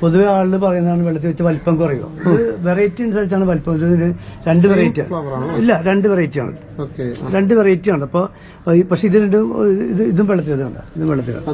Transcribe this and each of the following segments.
പൊതുവെ ആളുകൾ പറയുന്നതാണ് വെള്ളത്തിൽ വെച്ച് വലിപ്പം കുറയോ ഇത് വെറൈറ്റി അനുസരിച്ചാണ് വലിപ്പം. രണ്ട് വെറൈറ്റി ഇല്ല രണ്ട് വെറൈറ്റി ആണ്. രണ്ട് വെറൈറ്റി ആണ്. അപ്പോൾ പക്ഷെ ഇത് രണ്ടും ഇത് ഇതും വെള്ളത്തിലാണ്. ഇതും വെള്ളത്തിലാണ്.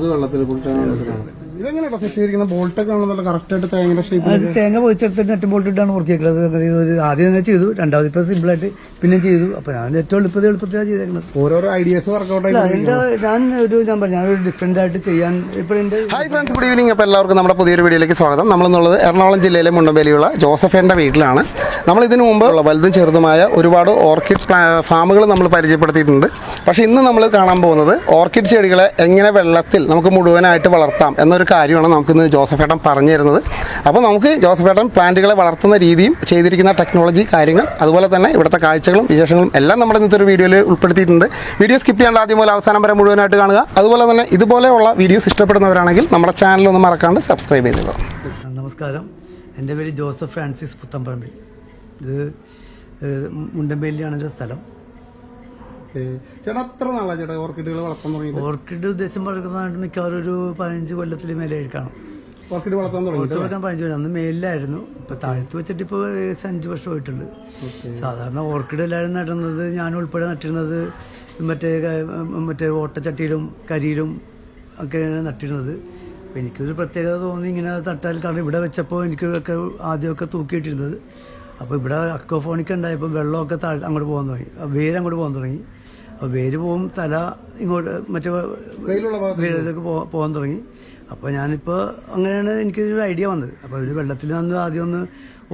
ഇതെങ്ങനെയാ സെറ്റ് ബോൾട്ടൊക്കെ കറക്റ്റ് ആയിട്ട് തേങ്ങയുടെ ഷേപ്പ് തേങ്ങ പൊതിച്ചെടുത്തിട്ട് നെറ്റ് ബോൾട്ടിട്ടാണ് മുറുക്കിയേക്കുന്നത് ഇത് ഒരു ആദ്യം തന്നെ ചെയ്തു. രണ്ടാമത് ഇപ്പൊ സിമ്പിളായിട്ട് പിന്നെ ചെയ്തു. അപ്പൊ ഞാൻ ഏറ്റവും എളുപ്പത്തിൽ എളുപ്പത്തിലാണ് ചെയ്തേക്കുന്നത് ഓരോരോ ഐഡിയാസ് വർക്ക്ഔട്ട് എന്റെ ഞാൻ ഒരു ഞാൻ പറഞ്ഞു ഞാനൊരു ഡിഫറെന്റ് ആയിട്ട് ചെയ്യാൻ ഇപ്പൊ എന്റെ ഹായ് ഫ്രണ്ട്സ് ഗുഡ് ഈവനിങ് അപ്പോൾ എല്ലാവർക്കും നമ്മുടെ പുതിയൊരു വീഡിയോയിലേക്ക് സ്വാഗതം. നമ്മളെന്നുള്ളത് എറണാകുളം ജില്ലയിലെ മുണ്ടമ്പേലിയുള്ള ജോസഫേന്റെ വീട്ടിലാണ്. നമ്മൾ ഇതിനു മുമ്പ് ഉള്ള വലുതും ചെറുതുമായ ഒരുപാട് ഓർക്കിഡ് ഫാമുകൾ നമ്മൾ പരിചയപ്പെടുത്തിയിട്ടുണ്ട്. പക്ഷേ ഇന്ന് നമ്മൾ കാണാൻ പോകുന്നത് ഓർക്കിഡ് ചെടികളെ എങ്ങനെ വെള്ളത്തിൽ നമുക്ക് മുഴുവനായിട്ട് വളർത്താം എന്നൊരു കാര്യമാണ് നമുക്കിന്ന് ജോസഫേട്ടൻ പറഞ്ഞു തരുന്നത്. അപ്പോൾ നമുക്ക് ജോസഫേട്ടൻ പ്ലാന്റുകളെ വളർത്തുന്ന രീതിയും ചെയ്തിരിക്കുന്ന ടെക്നോളജി കാര്യങ്ങൾ അതുപോലെ തന്നെ ഇവിടുത്തെ കാഴ്ചകളും വിശേഷങ്ങളും എല്ലാം നമ്മുടെ ഇന്നത്തെ ഒരു വീഡിയോയിൽ ഉൾപ്പെടുത്തിയിട്ടുണ്ട്. വീഡിയോ സ്കിപ്പ് ചെയ്യാണ്ട് ആദ്യം മുതൽ അവസാനം വരെ മുഴുവനായിട്ട് കാണുക. അതുപോലെ തന്നെ ഇതുപോലെയുള്ള വീഡിയോസ് ഇഷ്ടപ്പെടുന്നവരാണെങ്കിൽ നമ്മുടെ ചാനൽ ഒന്ന് മറക്കാണ്ട് സബ്സ്ക്രൈബ് ചെയ്തത് നമസ്കാരം. എന്റെ പേര് ജോസഫ് ഫ്രാൻസിസ് പുത്തമ്പറമ്പിൽ. ഇത് മുണ്ടമ്പേലിയാണ് സ്ഥലം. ചേട്ടാ നാളാണ് ചേട്ടാ ഓർക്കിഡുകൾ വളർത്താൻ തുടങ്ങിയിട്ട്? ഓർക്കിഡ് ഉദ്ദേശം പറയുന്നതായിട്ട് മിക്കവാറും ഒരു പതിനഞ്ച് കൊല്ലത്തിൽ മേലെയായിരിക്കണം. കാണും ഓർക്കിഡ് വളർത്താൻ തുടങ്ങി വെക്കാൻ പതിനഞ്ച് കൊല്ലം. അന്ന് മേലിലായിരുന്നു. ഇപ്പൊ താഴത്ത് വെച്ചിട്ട് ഇപ്പോൾ ഏകദേശം അഞ്ച് വർഷമായിട്ടുണ്ട് സാധാരണ ഓർക്കിഡ് എല്ലാവരും നടുന്നത് ഞാൻ ഉൾപ്പെടെ നട്ടിരുന്നത് മറ്റേ മറ്റേ ഓട്ടച്ചട്ടിയിലും കരിയിലും ഒക്കെയാണ് നട്ടിരുന്നത്. അപ്പോൾ എനിക്കൊരു പ്രത്യേകത തോന്നി ഇങ്ങനെ തട്ടാൽ കാരണം ഇവിടെ വെച്ചപ്പോൾ എനിക്ക് ഒക്കെ ആദ്യമൊക്കെ തൂക്കിയിട്ടിരുന്നത്. അപ്പോൾ ഇവിടെ അക്വഫോണിക് ഉണ്ടായപ്പോൾ വെള്ളമൊക്കെ താഴെ അങ്ങോട്ട് പോകാൻ തുടങ്ങി. വേര് അങ്ങോട്ട് പോകാൻ തുടങ്ങി. അപ്പോൾ വേര് പോകും തല ഇങ്ങോട്ട് മറ്റേ പോകാൻ തുടങ്ങി. അപ്പോൾ ഞാനിപ്പോൾ അങ്ങനെയാണ് എനിക്ക് ഒരു ഐഡിയ വന്നത്. അപ്പോൾ ഒരു വെള്ളത്തിൽ വന്ന് ആദ്യം ഒന്ന്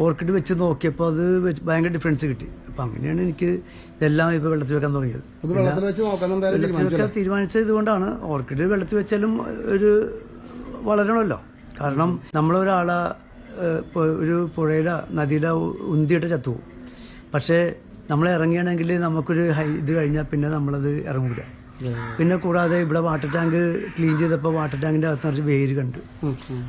ഓർക്കിഡ് വെച്ച് നോക്കിയപ്പോൾ അത് ഭയങ്കര ഡിഫറൻസ് കിട്ടി. അപ്പോൾ അങ്ങനെയാണ് എനിക്ക് ഇതെല്ലാം ഇപ്പോൾ വെള്ളത്തിൽ വെക്കാൻ തുടങ്ങിയത്. വെള്ളത്തിൽ വെക്കാൻ തീരുമാനിച്ചത് ഇതുകൊണ്ടാണ്. ഓർക്കിഡ് വെള്ളത്തിൽ വെച്ചാലും ഒരു വളരണമല്ലോ. കാരണം നമ്മളൊരാളെ ഒരു പുഴയില നദിയില ഉന്തിയിട്ട് ചത്തുപോകും. പക്ഷേ നമ്മൾ ഇറങ്ങിയാണെങ്കിൽ നമുക്കൊരു ഹൈ ഇത് കഴിഞ്ഞാൽ പിന്നെ നമ്മളത് ഇറങ്ങൂല. പിന്നെ കൂടാതെ ഇവിടെ വാട്ടർ ടാങ്ക് ക്ലീൻ ചെയ്തപ്പോൾ വാട്ടർ ടാങ്കിന്റെ അകത്ത് നിറച്ച് വേര് കണ്ടു.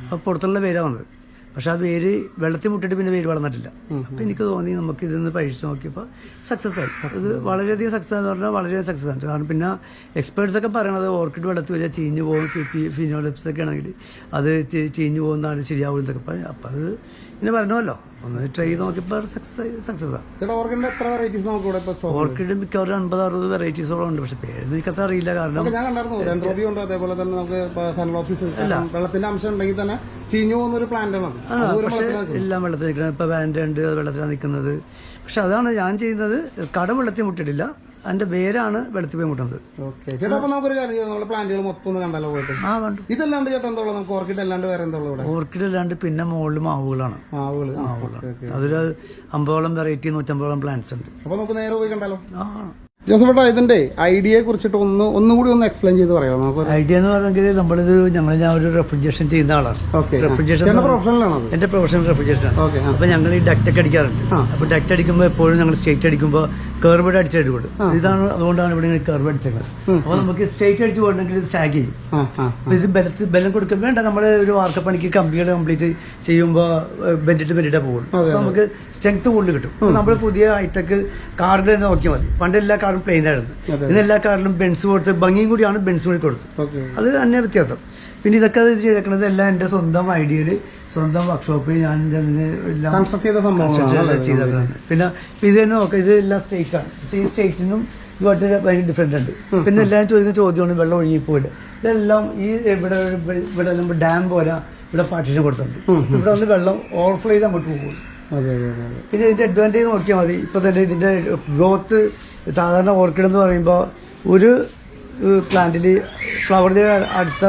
അപ്പോൾ പുറത്തുള്ള വേരാ വന്നത്. പക്ഷെ ആ വേര് വെള്ളത്തിൽ മുട്ടിട്ട് പിന്നെ വേര് വളർന്നിട്ടില്ല. അപ്പം എനിക്ക് തോന്നി നമുക്ക് ഇതൊന്ന് പരീക്ഷിച്ച് നോക്കിയപ്പോൾ സക്സസ് ആയി. ഇത് വളരെയധികം സക്സസ് എന്ന് പറഞ്ഞാൽ വളരെയധികം സക്സസ് ആണ് കാരണം പിന്നെ എക്സ്പേർട്സ് ഒക്കെ പറയണത് ഓർക്കിഡ് വെള്ളത്തിൽ വെച്ചാൽ ചീഞ്ഞു പോകും ഫിനോളിപ്സ് ഒക്കെ ആണെങ്കിൽ അത് ചീഞ്ഞ് പോകുന്നതാണ് ശരിയാവും എന്നൊക്കെ പറയും. അപ്പം അത് പിന്നെ പറഞ്ഞല്ലോ ഒന്ന് ട്രൈ ചെയ്ത് നോക്കിയപ്പോൾ സക്സസ് സക്സസ് ആണ് ഓർക്കിഡ് മിക്കവാറും അൻപത് അറുപത് വെറൈറ്റീസോളം ഉണ്ട്. പക്ഷെ പേര് എനിക്കത്ര അറിയില്ല. കാരണം സൺലോപ്സിസ് വെള്ളത്തിന്റെ അംശം ഉണ്ടെങ്കിൽ തന്നെ ചീഞ്ഞു പോകുന്ന ഒരു പ്ലാന്റ് ആണ് ആണ് പക്ഷെ എല്ലാം വെള്ളത്തിൽ നിൽക്കുന്നത് ഇപ്പോൾ വാൻഡ ഉണ്ട് അത് വെള്ളത്തിലാണ് നിൽക്കുന്നത്. പക്ഷെ അതാണ് ഞാൻ ചെയ്യുന്നത്. കടം വെള്ളത്തിൽ മുട്ടിട്ടില്ല അതിന്റെ വേരാണ് വെള്ളത്തിൽ പോയി മുട്ടുന്നത്. ഓക്കെ. ചേട്ടാ അപ്പൊ നമുക്കൊരു കാര്യം ചെയ്യാം. നമ്മുടെ പ്ലാന്റുകൾ മൊത്തം ഒന്ന് കണ്ടല്ലോ പോയിട്ട്. ആ കണ്ടു. ഇതല്ലാണ്ട് ചേട്ടാ എന്താ ഉള്ളത്? നമുക്ക് ഓർക്കിഡ് അല്ലാണ്ട് വേറെ എന്താ ഉള്ളത് ഇവിടെ? ഓർക്കിഡ് അല്ലാണ്ട് പിന്നെ മുകളിൽ മാവുകളാണ് അതിൽ അമ്പതോളം വെറൈറ്റി നൂറ്റമ്പതോളം പ്ലാന്റ്സ് ഉണ്ട്. അപ്പൊ നമുക്ക് നേരെ പോയി കണ്ടാലോ? ആ. ജോസഫ് ഏട്ടാ ഇതിന്റെ ഐഡിയയെ കുറിച്ചിട്ട് ഒന്ന് ഒന്നുകൂടി ഒന്ന് എക്സ്പ്ലെയിൻ ചെയ്ത് പറയാമോ? ഐഡിയ എന്ന് പറഞ്ഞെങ്കിൽ നമ്മളിത് ഞങ്ങൾ ഞാൻ ഒരു റെഫ്രിജറേഷൻ ചെയ്യുന്ന ആളാണ് റെഫ്രിജറേഷൻ എന്റെ പ്രൊഫഷണൽ റെഫ്രിജറേഷൻ ആണ് അപ്പൊ ഞങ്ങൾ ഈ ഡക്റ്റ് ഒക്കെ അടിക്കാറുണ്ട്. അപ്പൊ ഡക്റ്റ് അടിക്കുമ്പോൾ എപ്പോഴും ഞങ്ങൾ സ്റ്റേറ്റ് അടിക്കുമ്പോൾ കർവഡ് അടിച്ചെടുക്കും ഇതാണ് അതുകൊണ്ടാണ് ഇവിടെ കർവ് അടിച്ചത് അപ്പൊ നമുക്ക് സ്റ്റേറ്റ് അടിച്ച് പോകണമെങ്കിൽ ഇത് സാഗ് ചെയ്യും. അപ്പൊ ഇത് ബലത്ത് ബലം കൊടുക്കാൻ വേണ്ട നമ്മൾ ഒരു വാർക്കപ്പണിക്ക് കമ്പികൾ കംപ്ലീറ്റ് ചെയ്യുമ്പോൾ ബെൻഡിട്ട് ബെൻഡിട്ടേ പോകും അപ്പൊ നമുക്ക് സ്ട്രെങ്ത് കൂടുതൽ കിട്ടും നമ്മൾ പുതിയ ഹൈടെക് കാറിൽ തന്നെ നോക്കിയാൽ മതി പണ്ട് എല്ലാ കാറും പ്ലെയിൻ ആയിരുന്നു ഇന്ന് എല്ലാ കാറിലും ബെൻസ് കൊടുത്ത് ഭംഗിയും കൂടിയാണ് ബെൻസ് കൂടി കൊടുത്തത് അത് തന്നെ വ്യത്യാസം പിന്നെ ഇതൊക്കെ അത് ചെയ്തേക്കുന്നത് എല്ലാം എന്റെ സ്വന്തം ഐഡിയയിൽ സ്വന്തം വർക്ക്ഷോപ്പിൽ ഞാൻ എല്ലാം പിന്നെ ഇത് തന്നെ നോക്കാം ഇത് എല്ലാ സ്റ്റേറ്റ് ആണ് ഈ സ്റ്റേറ്റിനും ഇതുമായിട്ട് ഭയങ്കര ഡിഫറെന്റ് ഉണ്ട് പിന്നെ എല്ലാവരും ചോദിക്കുന്ന ചോദ്യമാണ് വെള്ളം ഒഴുകിപ്പോയില്ല ഇതെല്ലാം ഈ ഇവിടെ ഇവിടെ ഡാം പോലെ ഇവിടെ പാർട്ടിഷൻ കൊടുത്തിട്ടുണ്ട് ഇവിടെ വന്ന് വെള്ളം ഓവർഫ്ലോ ചെയ്ത് അങ്ങോട്ട് പോകും പിന്നെ ഇതിന്റെ അഡ്വാന്റേജ് നോക്കിയാൽ മതി. ഇപ്പൊ തന്നെ ഇതിന്റെ ഗ്രോത്ത് സാധാരണ ഓർക്കിഡ് എന്ന് പറയുമ്പോൾ ഒരു പ്ലാന്റിൽ ഫ്ലവർ അടുത്ത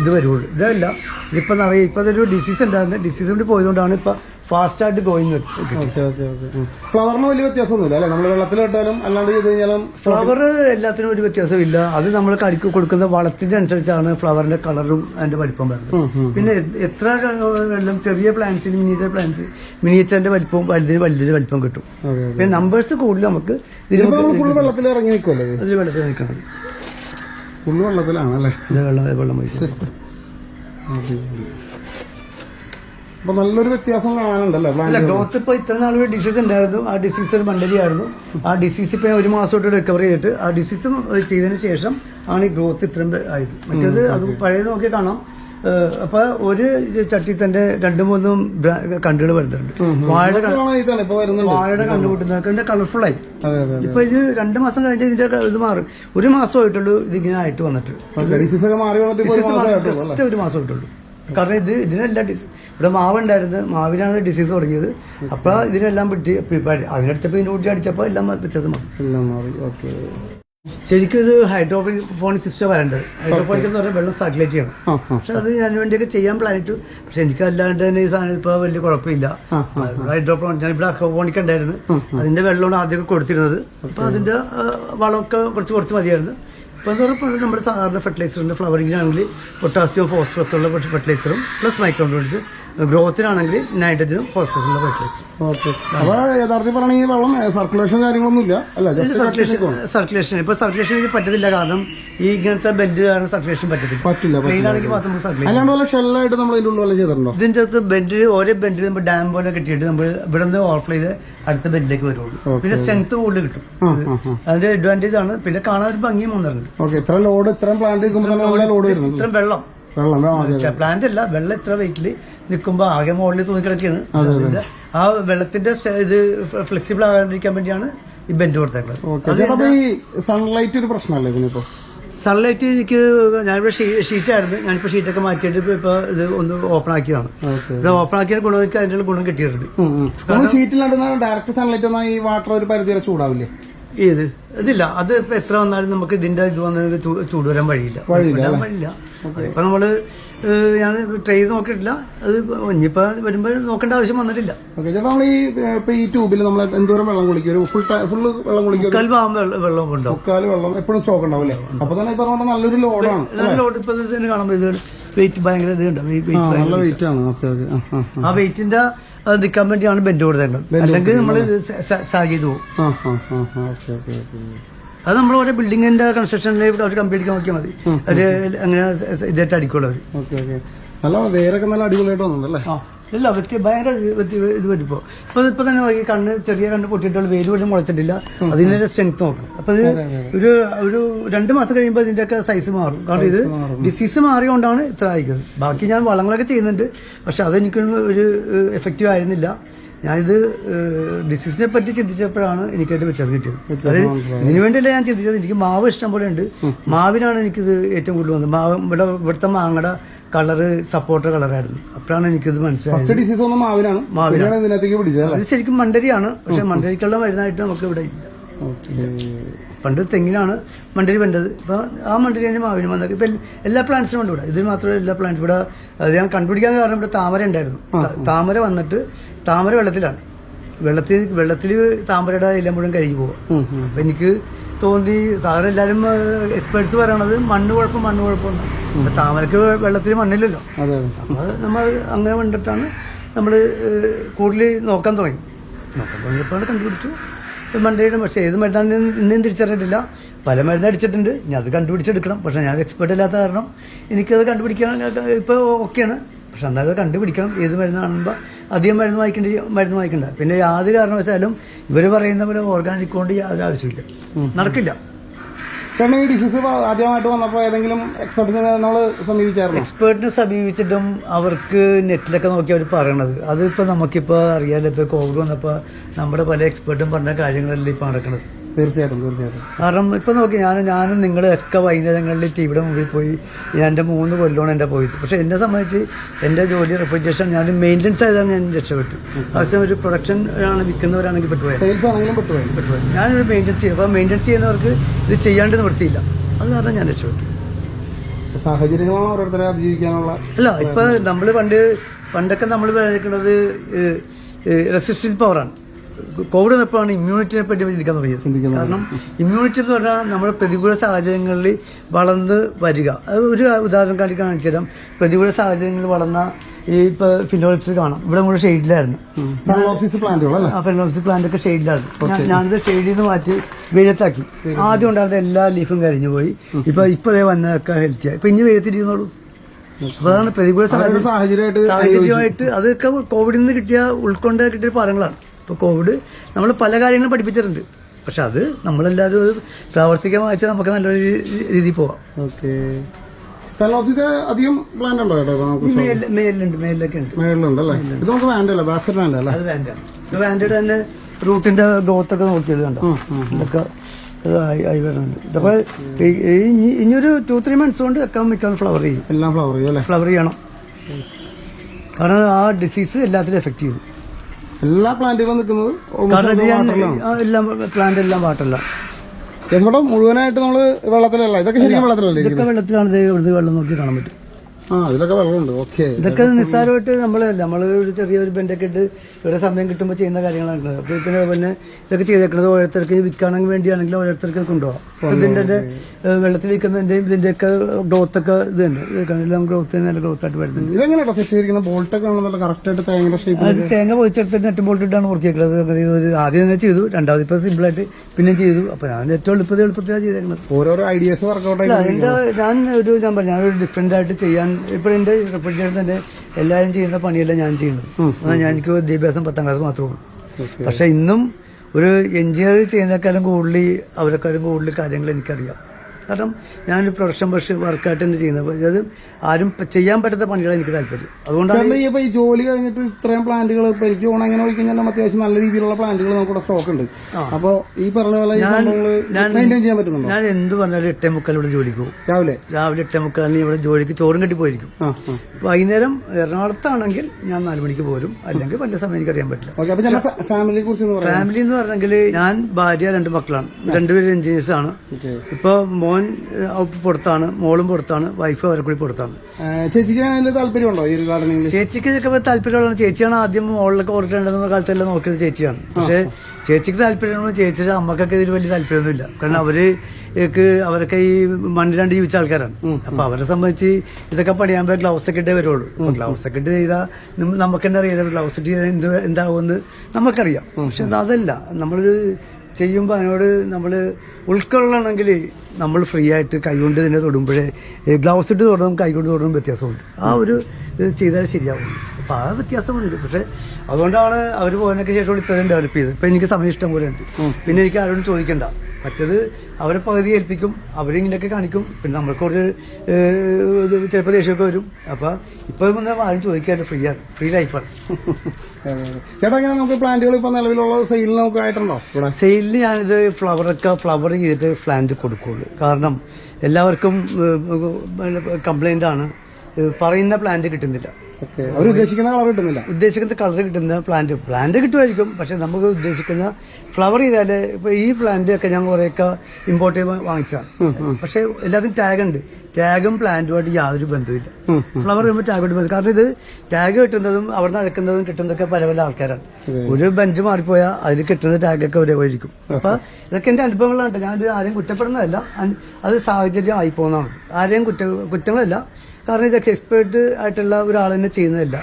ഇത് വരുള്ളൂ. ഇതല്ല. ഇതിപ്പോ നിറയെ ഇപ്പൊ അതൊരു ഡിസീസ് ഉണ്ടായിരുന്നു. ഡിസീസ് കൊണ്ട് പോയതുകൊണ്ടാണ് ഇപ്പൊ ഫാസ്റ്റ് ആയിട്ട് ഗോയിങ് ഓക്കെ ഓക്കെ ഓക്കെ ഫ്ലവറിന് വലിയ വ്യത്യാസമൊന്നുമില്ല അല്ലേ? നമ്മൾ വെള്ളത്തിലിട്ടാലും അല്ലാണ്ട് ചെയ്ത് കഴിഞ്ഞാലും ഫ്ലവർ എല്ലാത്തിനും ഒരു വ്യത്യാസമില്ല. അത് നമ്മൾ കരിക്ക് കൊടുക്കുന്ന വളത്തിന്റെ അനുസരിച്ചാണ് ഫ്ലവറിന്റെ കളറും അതിന്റെ വലിപ്പം വരുന്നത്. പിന്നെ എത്ര വെള്ളം ചെറിയ പ്ലാന്റ്സിന് മിനിയേച്ചർ പ്ലാന്റ്സ് മിനിയേച്ചറിന്റെ വലിപ്പം വലുതിന് വലുതിന് വലിപ്പം കിട്ടും. പിന്നെ നമ്പേഴ്സ് കൂടുതൽ നമുക്ക് ഫുൾ വെള്ളത്തിൽ ഇറങ്ങി നിൽക്കുമല്ലേ അതിൽ വെള്ളത്തിൽ നിൽക്കണം. ഫുൾ വെള്ളത്തിലാണ് അല്ലേ ഇത് വെള്ളം വെള്ളം അപ്പൊ നല്ലൊരു വ്യത്യാസം കാണാനുണ്ടല്ലോ? അല്ല ഡോത്ത് ഇപ്പൊ ഇത്ര നാൾ ഒരു ഡിസീസ് ഉണ്ടായിരുന്നു. ആ ഡിസീസ് ഒരു മണ്ടലിയായിരുന്നു ആ ഡിസീസ് ഇപ്പൊ ഒരു മാസമായിട്ട് റിക്കവർ ചെയ്തിട്ട് ആ ഡിസീസ് ചെയ്തതിന് ശേഷം ആണ് ഈ ഗ്രോത്ത് ഇത്രയും ആയത്. മറ്റേത് അത് പഴയ നോക്കി കാണാം. അപ്പൊ ഒരു ചട്ടി തന്നെ രണ്ടു മൂന്നും കണ്ടുകൾ വരുന്നുണ്ട്. വാഴയുടെ വാഴയുടെ കണ്ടുകൂട്ടുന്നതൊക്കെ കളർഫുൾ ആയി. ഇപ്പൊ ഇത് രണ്ടു മാസം കഴിഞ്ഞ് ഇതിന്റെ ഇത് മാറും. ഒരു മാസമായിട്ടുള്ളൂ ഇതിങ്ങനെ ആയിട്ട് വന്നിട്ട്. ഒരു മാസം മാസമായിട്ടുള്ളൂ കാരണം ഇത് ഇതിനെല്ലാം ഡിസ് ഇവിടെ മാവുണ്ടായിരുന്നു. മാവിനാണ് ഡിസീസ് തുടങ്ങിയത്. അപ്പൊ ഇതിനെല്ലാം പിടി അതിനടിച്ചപ്പോ ഇതിനെ കൂട്ടി അടിച്ചപ്പോ എല്ലാം വ്യത്യാസം ഓക്കെ. ശരിക്കും ഇത് ഹൈഡ്രോഫോണിക് സിസ്റ്റം വരേണ്ടത്. ഹൈഡ്രോപോണിക് എന്ന് പറഞ്ഞാൽ വെള്ളം സർക്കുലേറ്റ് ചെയ്യണം. ആ ആ. പക്ഷെ അത് ഞാൻ വേണ്ടിയൊക്കെ ചെയ്യാൻ പ്ലാൻ ഇട്ടു. പക്ഷെ എനിക്ക് അല്ലാണ്ട് തന്നെ ഈ സാധനം ഇപ്പൊ വലിയ കുഴപ്പമില്ല. ഹൈഡ്രോഫോൺ ഞാൻ ഇവിടെ അക്വോണിക് ഉണ്ടായിരുന്നു. അതിന്റെ വെള്ളമാണ് ആദ്യമൊക്കെ കൊടുത്തിരുന്നത്. അപ്പൊ അതിന്റെ വളമൊക്കെ കുറച്ച് കുറച്ച് മതിയായിരുന്നു. ഇപ്പൊ എന്ന് പറയുമ്പോൾ നമ്മുടെ സാധാരണ ഫെർട്ടിലൈസറിന്റെ ഫ്ലവറിങ്ങിനാണെങ്കിൽ പൊട്ടാസ്യം ഫോസ്ഫറസ് ഉള്ള ഫെർട്ടിലൈസറും പ്ലസ് മൈക്രോൺസ് ഗ്രോത്തിനാണെങ്കിൽ നൈട്രജനും ഫോസ്ഫറസ് ഫെർട്ടിലൈസർ ഓക്കെ അപ്പൊ യഥാർത്ഥത്തിൽ പറഞ്ഞ വെള്ളം സർക്കുലേഷൻ കാര്യങ്ങളൊന്നും ഇല്ല അല്ല ജസ്റ്റ് സർക്കുലേഷൻ സർക്കുലേഷൻ ഇപ്പൊ സർക്കുലേഷൻ എനിക്ക് പറ്റത്തില്ല. കാരണം ഈ ഇങ്ങനത്തെ ബെൻഡ് കാരണം സർക്കുലേഷൻ പറ്റത്തില്ല. പറ്റില്ല പ്ലെയിൻ ആണെങ്കിൽ മാത്രം സർക്കുലേഷൻ അല്ലാണ്ട് ഷെല്ലായിട്ട് നമ്മൾ ഉള്ളിൽ ചെയ്തിട്ടുണ്ടോ? അകത്ത് ബെൻഡിൽ ഓരോ ബെൻഡിൽ നമ്മൾ ഡാം പോലെ കെട്ടിയിട്ട് നമ്മൾ ഇവിടെ നിന്ന് ഓഫ് ചെയ്ത് അടുത്ത ബെൻഡിലേക്ക് വരുള്ളൂ. പിന്നെ സ്ട്രെങ്ത് കൂടുതൽ കിട്ടും. അതിന്റെ അഡ്വാന്റേജ് ആണ് പിന്നെ കാണാൻ ഒരു ഭംഗിയും വന്നിട്ടുണ്ട്. ഓക്കെ ഇത്ര ലോഡ് ഇത്രയും പ്ലാന്റ് ഇത്രയും വെള്ളം. വെള്ളം പ്ലാന്റ് അല്ല വെള്ളം ഇത്ര വെയിറ്റിൽ നിൽക്കുമ്പോൾ ആകെ മുകളിൽ തൂങ്ങിക്കിടക്കുകയാണ്. അതിന്റെ ആ വെള്ളത്തിന്റെ ഇത് ഫ്ലെക്സിബിൾ ആകാതിരിക്കാൻ വേണ്ടിയാണ് ഈ ബെൻഡ് കൊടുത്തേക്കുന്നത് സൺലൈറ്റ് ഒരു പ്രശ്നമല്ലേ ഇതിനിപ്പോ? സൺലൈറ്റ് എനിക്ക് ഞാനിവിടെ ഷീറ്റായിരുന്നു. ഞാനിപ്പോൾ ഷീറ്റൊക്കെ മാറ്റിയിട്ട് ഇപ്പൊ ഇപ്പോൾ ഇത് ഒന്ന് ഓപ്പൺ ആക്കിയതാണ്. ഇത് ഓപ്പൺ ആക്കിയ ഗുണം എനിക്ക് അതിന്റെ ഗുണം കിട്ടിയിട്ടുണ്ട്. ഷീറ്റിലാണ് ഡയറക്ട് ഡയറക്റ്റ് സൺലൈറ്റ് വന്നാൽ ഈ വാട്ടർ ഒരു പരിധി വരെ ചൂടാവില്ലേ? ഏത്? ഇതില്ല. അത് ഇപ്പൊ എത്ര വന്നാലും നമുക്ക് ഇതിന്റെ ഇത് വന്നത് ചൂട് വരാൻ വഴിയില്ല. വഴിയില്ല. ഇപ്പൊ നമ്മൾ ഞാൻ ട്രൈ ചെയ്ത് നോക്കിയിട്ടില്ല. അത് ഇനിയിപ്പോൾ വരുമ്പോൾ നോക്കേണ്ട ആവശ്യം വന്നിട്ടില്ല. ഓക്കെ ചേട്ടാ നമ്മൾ ഈ ഇപ്പം ഈ ട്യൂബിൽ നമ്മൾ എന്തോരം വെള്ളം കുളിക്കും ഒരു ഫുൾ ഫുള്ള് വെള്ളം കുളിക്കും കൽവാകും വെള്ളം ഉണ്ടാവും. മുക്കാൽ വെള്ളം എപ്പോഴും സ്റ്റോക്ക് ഉണ്ടാവും അല്ലേ? അപ്പോൾ തന്നെ ഇപ്പോൾ പറഞ്ഞ പോലെ നല്ലൊരു ലോഡാണ് നല്ല ലോഡ് ഇപ്പോൾ ഇതിന് കാണുമ്പോൾ ഇത് വെയിറ്റ് ഭയങ്കര ഇത് ഉണ്ട് വെയിറ്റ് നല്ല വെയിറ്റ് ആണ്. Okay okay. ആ വെയിറ്റിന്റെ നിൽക്കാൻ വേണ്ടിയാണ് ബെൻഡ് കൊടുത്തേണ്ടത് അല്ലെങ്കിൽ നമ്മൾ സാഗ് ഓക്കെ പോകും അത് നമ്മൾ ഓരോ ബിൽഡിങ്ങിന്റെ കൺസ്ട്രക്ഷനിൽ അവർ കംപ്ലീറ്റ് നോക്കിയാൽ മതി. അവർ അങ്ങനെ ഇതായിട്ട് അടിക്കുള്ളൂ അവർ. Okay okay. നല്ല വേരൊക്കെ നല്ല അടിപൊളിയായിട്ട് വന്നിട്ടുണ്ടല്ലേ? ഇല്ല വ്യക്തി ഭയങ്കര ഇത് വരുമ്പോ ഇപ്പൊ. ഇപ്പൊ തന്നെ നോക്കി കണ്ണ് ചെറിയ കണ്ണ് പൊട്ടിയിട്ടുള്ള വേര് പോലും മുളച്ചിട്ടില്ല. അതിന്റെ സ്ട്രെങ്ത് നോക്കും. അപ്പൊ ഇത് ഒരു ഒരു രണ്ട് മാസം കഴിയുമ്പോൾ ഇതിന്റെയൊക്കെ സൈസ് മാറും. കാരണം ഇത് ഡിസീസ് മാറിയോണ്ടാണ് ഇത്ര ആയിക്കുന്നത് ബാക്കി ഞാൻ വളങ്ങളൊക്കെ ചെയ്യുന്നുണ്ട്. പക്ഷെ അതെനിക്കൊന്നും ഒരു എഫക്റ്റീവ് ആയിരുന്നില്ല. ഞാനിത് ഡിസീസിനെ പറ്റി ചിന്തിച്ചപ്പോഴാണ് എനിക്കായിട്ട് വ്യത്യാസം കിട്ടിയത്. അതായത് ഇതിനു വേണ്ടിയല്ല ഞാൻ ചിന്തിച്ചത്. എനിക്ക് മാവ് ഇഷ്ടം പോലെ ഉണ്ട്. മാവിനാണ് എനിക്കിത് ഏറ്റവും കൂടുതൽ വന്നത്. മാവ് ഇവിടെ ഇവിടുത്തെ മാങ്ങയുടെ കളറ് സപ്പോർട്ടർ കളറായിരുന്നു. അപ്പോഴാണ് എനിക്കിത് മനസ്സിലായത്. മാവിനാണ്. അത് ശരിക്കും മണ്ടരിയാണ്. പക്ഷെ മണ്ടരിക്കുള്ള മരുന്നായിട്ട് നമുക്ക് ഇവിടെ ഇല്ല. പണ്ട് തെങ്ങിനാണ് മണ്ടരി വേണ്ടത് ഇപ്പൊ ആ മണ്ടരി തന്നെ മാവിന് വന്നത്. ഇപ്പൊ എല്ലാ പ്ലാന്റ്സിനും ഉണ്ട് ഇവിടെ. ഇതിന് മാത്രമല്ല എല്ലാ പ്ലാന്റ് ഇവിടെ അത് ഞാൻ കണ്ടുപിടിക്കാൻ കാരണം ഇവിടെ താമര ഉണ്ടായിരുന്നു. താമര വന്നിട്ട് താമര വെള്ളത്തിലാണ്. വെള്ളത്തിൽ വെള്ളത്തിൽ താമരയുടെ ഇല മുഴുവൻ കഴിഞ്ഞു പോകും അപ്പൊ എനിക്ക് തോന്നി സാധാരണ എല്ലാവരും എക്സ്പേർട്സ് പറയണത് മണ്ണ് കുഴപ്പം മണ്ണ് കുഴപ്പമാണ് അപ്പൊ താമരക്ക് വെള്ളത്തിൽ മണ്ണില്ലല്ലോ. അപ്പോൾ നമ്മൾ അങ്ങനെ കണ്ടിട്ടാണ് നമ്മൾ കൂടുതൽ നോക്കാൻ തുടങ്ങി. നോക്കാൻ തുടങ്ങിയപ്പോഴാണ് കണ്ടുപിടിച്ചു. മണ്ടയുടെ പക്ഷേ ഏത് മരുന്നാണ് ഇന്നും തിരിച്ചറിഞ്ഞിട്ടില്ല. പല മരുന്ന് അടിച്ചിട്ടുണ്ട്. ഞാൻ അത് കണ്ടുപിടിച്ചെടുക്കണം. പക്ഷേ ഞാൻ എക്സ്പേർട്ട് ഇല്ലാത്ത കാരണം എനിക്കത് കണ്ടുപിടിക്കാൻ ഇപ്പോൾ ഓക്കെയാണ്. പക്ഷെ എന്നാലും അത് കണ്ടുപിടിക്കണം. ഏത് മരുന്നാണെന്നുമ്പോൾ അധികം മരുന്ന് വായിക്കേണ്ട മരുന്ന് വായിക്കണ്ട പിന്നെ യാതൊരു കാരണവശാലും ഇവർ പറയുന്ന പോലെ ഓർഗാനിക് കൊണ്ട് യാതൊരു ആവശ്യമില്ല നടക്കില്ല. ചേട്ടൻ ഈ ഡിസീസ് ആദ്യമായിട്ട് വന്നപ്പോൾ ഏതെങ്കിലും എക്സ്പെർട്ടിനെ നമ്മൾ സമീപിച്ചായിരുന്നു? എക്സ്പേർട്ടിനെ സമീപിച്ചിട്ടും അവർക്ക് നെറ്റിലൊക്കെ നോക്കി അവർ പറയണത്. അതിപ്പോൾ നമുക്കിപ്പോൾ അറിയാലോ ഇപ്പോൾ കോവിഡ് വന്നപ്പോൾ നമ്മുടെ പല എക്സ്പേർട്ടും പറഞ്ഞ കാര്യങ്ങളല്ലേ ഇപ്പോൾ നടക്കുന്നത് തീർച്ചയായിട്ടും തീർച്ചയായിട്ടും. കാരണം ഇപ്പം നോക്കി ഞാൻ ഞാനും നിങ്ങളും ഒക്കെ വൈകുന്നേരങ്ങളിൽ ടിവിയുടെ മുമ്പിൽ പോയി ഞാൻ എന്റെ മൂന്ന് കൊല്ലമാണ് എന്റെ പോയത് പക്ഷേ എന്നെ സംബന്ധിച്ച് എന്റെ ജോലി റെഫ്രിജറേഷൻ ഞാൻ മെയിന്റെനൻസ് ആയതാണ് ഞാൻ രക്ഷപ്പെട്ടു. അവസാനം ഒരു പ്രൊഡക്ഷൻ ആണ് വിൽക്കുന്നവരാണെങ്കിൽ പെട്ടുപോയത്. സെയിൽസ് ആണെങ്കിലും പെട്ടുപോയി. പെട്ടുപോയത് ഞാനൊരു മെയിന്റെനൻസ് ചെയ്യും അപ്പോൾ മെയിന്റെനൻസ് ചെയ്യുന്നവർക്ക് ഇത് ചെയ്യാണ്ട് നിവൃത്തിയില്ല അത് കാരണം ഞാൻ രക്ഷപ്പെട്ടു. സാഹചര്യങ്ങളാണ് ഓരോരുത്തരെ അതിജീവിക്കാനുള്ള അല്ല ഇപ്പൊ നമ്മൾ പണ്ട് പണ്ടൊക്കെ നമ്മൾ വിചാരിക്കുന്നത് റെസിസ്റ്റൻസ് പവറാണ് കോവിഡ് വന്നപ്പോഴാണ് ഇമ്മ്യൂണിറ്റിനെ പറ്റി ചിന്തിക്കാൻ തുടങ്ങിയത്. കാരണം ഇമ്മ്യൂണിറ്റി എന്ന് പറഞ്ഞാൽ നമ്മുടെ പ്രതികൂല സാഹചര്യങ്ങളിൽ വളർന്ന് വരിക. അത് ഒരു ഉദാഹരണം കാട്ടി കാണിച്ചു തരാം. പ്രതികൂല സാഹചര്യങ്ങളിൽ വളർന്ന ഈ ഇപ്പോൾ ഫിലോപ്സ് കാണാം. ഇവിടെ കൂടെ ഷെയ്ഡിലായിരുന്നു. ഓഫീസ് പ്ലാന്റുകളല്ലേ ആ ഫിലോപ്സ് പ്ലാന്റ് ഒക്കെ ഷെയ്ഡിലായിരുന്നു. ഞാനിത് ഷെയ്ഡിൽ നിന്ന് മാറ്റി വെയിലത്താക്കി. ആദ്യം ഉണ്ടായിരുന്ന എല്ലാ ലീഫും കരിഞ്ഞു പോയി. ഇപ്പൊ ഇപ്പൊ ദേ വന്നതൊക്കെ ഹെൽത്തിയായി ഇപ്പൊ ഇനി വെയിലത്തിരിക്കുന്നുള്ളൂ അതാണ് പ്രതികൂല സാഹചര്യമായിട്ട് സാഹചര്യമായിട്ട് അതൊക്കെ കോവിഡിൽ നിന്ന് കിട്ടിയ ഉൾക്കൊണ്ട് കിട്ടിയ പാഠങ്ങളാണ് ഇപ്പോൾ കോവിഡ് നമ്മൾ പല കാര്യങ്ങളും പഠിപ്പിച്ചിട്ടുണ്ട്. പക്ഷെ അത് നമ്മളെല്ലാവരും അത് പ്രാവർത്തികമായി വെച്ചാൽ നമുക്ക് നല്ലൊരു രീതിയിൽ പോവാം. ഓക്കെ. ഫെലോസിക്ക് അധികം പ്ലാന്റ് ഉണ്ടോ മേലുണ്ട് മേലിലൊക്കെ അല്ലേ? ഇത് നമുക്ക് അത് ഇത് തന്നെ റൂട്ടിന്റെ ഗ്രോത്ത് ഒക്കെ നോക്കിയത് കണ്ടോ? ഇതൊക്കെ ആയി വരുന്നുണ്ട്. ഇനിയൊരു ടു ത്രീ മന്ത്സ് കൊണ്ട് ഒക്കെ മിക്കവാറും ഫ്ലവർ ചെയ്യും. എല്ലാം ഫ്ലവർ ചെയ്യും അല്ലേ? ഫ്ലവർ ചെയ്യണം. കാരണം ആ ഡിസീസ് എല്ലാത്തിലും എഫക്ട് ചെയ്യും. എല്ലാ പ്ലാന്റുകളും നിൽക്കുന്നത് കാരണം ഇത് ഞാൻ എല്ലാം പ്ലാന്റ് എല്ലാം വാട്ടല്ല എങ്ങോട്ടും മുഴുവനായിട്ട് നമ്മൾ വെള്ളത്തിലല്ല ഇതൊക്കെ ശരിക്കും വെള്ളത്തിലല്ലേ ഇതൊക്കെ വെള്ളത്തിലാണ് ഇത് ഇവിടുന്ന് വെള്ളം നോക്കി കാണാൻ പറ്റും. ഇതിലൊക്കെ വെള്ളമുണ്ട്. ഓക്കെ ഇതൊക്കെ നിസ്സാരമായിട്ട് നമ്മൾ നമ്മൾ ഒരു ചെറിയൊരു ബെൻഡൊക്കെ ഇട്ട് ഇവിടെ സമയം കിട്ടുമ്പോൾ ചെയ്യുന്ന കാര്യങ്ങളാണ് അപ്പോൾ പിന്നെ പിന്നെ ഇതൊക്കെ ചെയ്തേക്കുന്നത് ഓരോരുത്തർക്ക് വിൽക്കാണെങ്കിൽ വേണ്ടിയാണെങ്കിൽ ഓരോരുത്തർക്ക് കൊണ്ടുപോകാം ഇതിന്റെ വെള്ളത്തിൽ വിൽക്കുന്നതിന്റെയും ഇതിന്റെയൊക്കെ ഗ്രോത്ത് ഒക്കെ ഇത് ഉണ്ട് എല്ലാം ഗ്രോത്ത് നല്ല ഗ്രോത്ത് ആയിട്ട് വരുന്നുണ്ട്. സെറ്റ് ബോൾട്ടൊക്കെ ആണെന്നല്ല തേങ്ങയുടെ ഷേപ്പ് അത് തേങ്ങ പൊതിച്ചെടുത്തിട്ട് നെറ്റ് ബോൾട്ടിട്ടാണ് ഉറക്കിയേക്കുന്നത് ഒരു ആദ്യം തന്നെ ചെയ്തു. രണ്ടാമത് സിമ്പിൾ ആയിട്ട് പിന്നെ ചെയ്തു. അപ്പോൾ ഞാൻ ഏറ്റവും എളുപ്പത്തിൽ എളുപ്പത്തിലാണ് ചെയ്തേക്കുന്നത് ഓരോ ഐഡിയാസ് വർക്കൗട്ട് ഞാൻ ഒരു ഞാൻ പറഞ്ഞു ഞാനൊരു ഡിഫറെന്റ് ആയിട്ട് ചെയ്യാൻ ഇപ്പോൾ റെഫ്രിജറേറ്റർ തന്നെ. എല്ലാവരും ചെയ്യുന്ന പണിയല്ല ഞാൻ ചെയ്യുന്നത്. എന്നാൽ ഞാൻ എനിക്ക് വിദ്യാഭ്യാസം പത്താം ക്ലാസ് മാത്രമേ ഉള്ളൂ. പക്ഷെ ഇന്നും ഒരു എഞ്ചിനീയർ ചെയ്യുന്നതിനേക്കാളും കൂടുതൽ അവരെക്കാളും കൂടുതൽ കാര്യങ്ങൾ എനിക്കറിയാം. കാരണം ഞാനൊരു പ്രൊഫഷൻ പക്ഷെ വർക്കായിട്ട് തന്നെ ചെയ്യുന്നത്. അപ്പോൾ അത് ആരും ചെയ്യാൻ പറ്റാത്ത പണികളാണ് എനിക്ക് താല്പര്യം. അതുകൊണ്ടാണ് ഈ ജോലി കഴിഞ്ഞിട്ട് ഇത്രയും പ്ലാന്റുകൾ ഇപ്പൊ എനിക്ക് ഓണം അങ്ങനെ വിളിക്കാൻ നമ്മൾ അത്യാവശ്യം നല്ല രീതിയിലുള്ള പ്ലാന്റുകൾ നമുക്കിവിടെ സ്റ്റോക്ക് ഉണ്ട്. അപ്പൊ ഈ പറഞ്ഞ പോലെ ഈ സംഭവങ്ങൾ മെയിന്റെയിൻ ചെയ്യാൻ പറ്റുന്നുണ്ടോ? ഞാൻ എന്ത് പറഞ്ഞാലും എട്ടേ മുക്കാൽ ഇവിടെ ജോലിക്ക് പോകും. രാവിലെ? രാവിലെ എട്ടേ മുക്കാലിന് ഇവിടെ ജോലിക്ക് ചോറും കെട്ടി പോയിരിക്കും. വൈകുന്നേരം എറണാകുളത്താണെങ്കിൽ ഞാൻ നാല് മണിക്ക് പോരും. അല്ലെങ്കിൽ പല സമയം എനിക്ക് അറിയാൻ പറ്റില്ല. ഫാമിലിയെ കുറിച്ച് ഫാമിലി എന്ന് പറഞ്ഞെങ്കിൽ ഞാൻ ഭാര്യ രണ്ട് മക്കളാണ്. രണ്ടുപേരും എഞ്ചിനീയേഴ്സ് ആണ്. ഇപ്പൊ മോൻ പുറത്താണ് മോളും പുറത്താണ് വൈഫ് അവരെ കൂടി പുറത്താണ്. ചേച്ചിക്ക് അതിൽ താല്പര്യമുണ്ടോ ഈ ഒരു ഗാർഡനിങ്ങിൽ ചേച്ചിക്ക് ചിലപ്പോൾ താല്പര്യമുള്ള ചേച്ചിയാണ് ആദ്യം മോളിലൊക്കെ ഓർക്കേണ്ടതെന്ന കാലത്തെല്ലാം നോക്കിയത് ചേച്ചിയാണ്. പക്ഷേ ചേച്ചിക്ക് താല്പര്യമുള്ള ചേച്ചിയുടെ അമ്മക്കൊക്കെ ഇതിൽ വലിയ താല്പര്യമൊന്നുമില്ല. കാരണം അവർ ക്ക് അവരൊക്കെ ഈ മണ്ണിലാണ്ട് ജീവിച്ച ആൾക്കാരാണ്. അപ്പൊ അവരെ സംബന്ധിച്ച് ഇതൊക്കെ പണിയാൻ പറ്റും ഗ്ലൗസ് ഒക്കെ ഇട്ടേ വരുള്ളൂ. ഗ്ലൗസ് ഒക്കെ ഇട്ട് ചെയ്താൽ നമുക്ക് തന്നെ അറിയാം ഗ്ലൗസ് ഇട്ട് ചെയ്താൽ എന്ത് എന്താവുമെന്ന് നമുക്കറിയാം പക്ഷെ അതല്ല. നമ്മളൊരു ചെയ്യുമ്പോൾ അതിനോട് നമ്മൾ ഉൾക്കൊള്ളണമെങ്കിൽ നമ്മൾ ഫ്രീ ആയിട്ട് കൈകൊണ്ട് തന്നെ തൊടുമ്പോഴേ ഗ്ലൗസ് ഇട്ട് തൊടണം കൈകൊണ്ട് തൊടണം വ്യത്യാസമുണ്ട്. ആ ഒരു ഇത് ചെയ്താൽ ശരിയാവും. അപ്പോൾ ആ വ്യത്യാസമുണ്ട്. പക്ഷേ അതുകൊണ്ടാണ് അവർ പോകാനൊക്കെ ശേഷം ഇത്രയും ഡെവലപ്പ് ചെയ്തത്. ഇപ്പം എനിക്ക് സമയം ഇഷ്ടം പോലെ ഉണ്ട്. പിന്നെ എനിക്ക് ആരോടും ചോദിക്കണ്ട. മറ്റത് അവരെ പകുതി ഏൽപ്പിക്കും അവരിങ്ങനെയൊക്കെ കാണിക്കും. പിന്നെ നമ്മൾക്ക് കുറച്ച് ചിലപ്പോൾ ദേഷ്യമൊക്കെ വരും. അപ്പോൾ ഇപ്പോൾ ഒന്നും ആരും ചോദിക്കാറില്ല. ഫ്രീ ആണ്. ഫ്രീ ലൈഫാണ് ചേട്ടാ ഇങ്ങനെ നമുക്ക് പ്ലാന്റുകൾ ഇപ്പൊ നിലവിലുള്ള സെയിലിൽ നമുക്ക് ആയിട്ടുണ്ടോ സെയിലിന് ഞാനിത് ഫ്ലവറൊക്കെ ഫ്ലവർ ചെയ്തിട്ട് പ്ലാന്റ് കൊടുക്കുള്ളൂ. കാരണം എല്ലാവർക്കും കംപ്ലൈന്റ് ആണ്. പറയുന്ന പ്ലാന്റ് കിട്ടുന്നില്ല. അവർ ഉദ്ദേശിക്കുന്ന കളർ കിട്ടുന്നില്ല. ഉദ്ദേശിക്കുന്ന കളർ കിട്ടുന്ന പ്ലാന്റ് പ്ലാന്റ് കിട്ടുമായിരിക്കും. പക്ഷെ നമുക്ക് ഉദ്ദേശിക്കുന്ന ഫ്ലവർ ചെയ്താൽ ഇപ്പോൾ ഈ പ്ലാന്റ് ഒക്കെ ഞാൻ കുറേയൊക്കെ ഇമ്പോർട്ട് ചെയ്ത് വാങ്ങിച്ചതാണ് പക്ഷെ എല്ലാത്തിനും ടാഗ് ഉണ്ട്. ടാഗും പ്ലാന്റുമായിട്ട് യാതൊരു ബന്ധവുമില്ല. ഫ്ലവർ ചെയ്യുമ്പോൾ ടാഗോട്ട് ബന്ധം കാരണം ഇത് ടാഗ് കിട്ടുന്നതും അവിടെ നിന്ന് അഴക്കുന്നതും കിട്ടുന്നതൊക്കെ പല പല ആൾക്കാരാണ്. ഒരു ബെഞ്ച് മാറിപ്പോയാൽ അതിൽ കിട്ടുന്ന ടാഗൊക്കെ ഒരേ പോയിരിക്കും. അപ്പൊ ഇതൊക്കെ എന്റെ അനുഭവങ്ങളാണ് ഞാൻ ആരെയും കുറ്റപ്പെടുന്നതല്ല. അത് സാഹചര്യം ആയി പോകുന്നതാണ് ആരെയും കുറ്റ കുറ്റങ്ങളല്ല. കാരണം ഇതൊക്കെ എക്സ്പേർട്ട് ആയിട്ടുള്ള ഒരാൾ തന്നെ ചെയ്യുന്നതല്ല.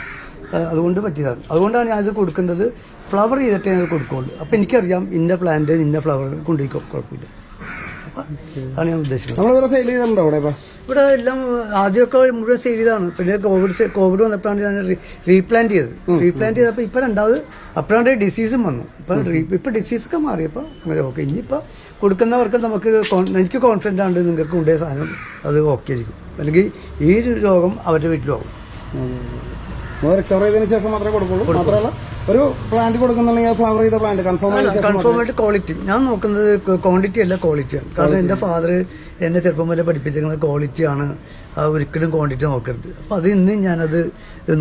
അതുകൊണ്ട് പറ്റിയതാണ്. അതുകൊണ്ടാണ് ഞാൻ ഇത് കൊടുക്കുന്നത്. ഫ്ലവർ ചെയ്തിട്ടേ ഞാൻ കൊടുക്കുള്ളൂ. അപ്പൊ എനിക്കറിയാം ഇന്ന പ്ലാന്റ് ഇന്ന ഫ്ലവർ കൊണ്ടുപോയിക്കോ കുഴപ്പമില്ല. അതാണ് ഞാൻ ഉദ്ദേശിക്കുന്നത് നമ്മൾ ഇവിടെ എല്ലാം ആദ്യമൊക്കെ മുഴുവൻ സെയിൽ ചെയ്താണ് പിന്നെ കോവിഡ് കോവിഡ് വന്നപ്പോഴാണ് ഞാൻ റീപ്ലാന്റ് ചെയ്തത്. റീപ്ലാന്റ് ചെയ്തപ്പോൾ ഇപ്പൊ രണ്ടാമത് അപ്പോഴാണ് ഡിസീസും വന്നു. ഇപ്പൊ ഇപ്പൊ ഡിസീസൊക്കെ മാറിയപ്പോ അങ്ങനെ ഓക്കെ ഇനിയിപ്പോ കൊടുക്കുന്നവർക്ക് നമുക്ക് എനിക്ക് കോൺഫിഡന്റ് ആണ് നിങ്ങൾക്ക് കൊണ്ടുപോയ സാധനം. അത് ഓക്കെ ആയിരിക്കും. അല്ലെങ്കിൽ ഈ രോഗം അവരുടെ വീട്ടിലാവും നമ്മൾ റിക്കവർ ചെയ്തതിന് ശേഷം മാത്രമേ കൊടുക്കുള്ളൂ. മാത്രമല്ല ഒരു പ്ലാന്റ് കൊടുക്കുന്നുണ്ടെങ്കിൽ ഫ്ലവർ ചെയ്ത പ്ലാന്റ് കൺഫേം ആയ കൺഫേം ആയിട്ട് ക്വാളിറ്റി ഞാൻ നോക്കുന്നത് ക്വാണ്ടിറ്റി അല്ല ക്വാളിറ്റി ആണ്. കാരണം എന്റെ ഫാദർ എന്നെ ചെറുപ്പം മുതലേ പഠിപ്പിച്ചിരിക്കുന്നത് ക്വാളിറ്റിയാണ് ആ, ഒരിക്കലും ക്വാണ്ടിറ്റി നോക്കരുത്. അപ്പൊ അത് ഇന്ന് ഞാനത്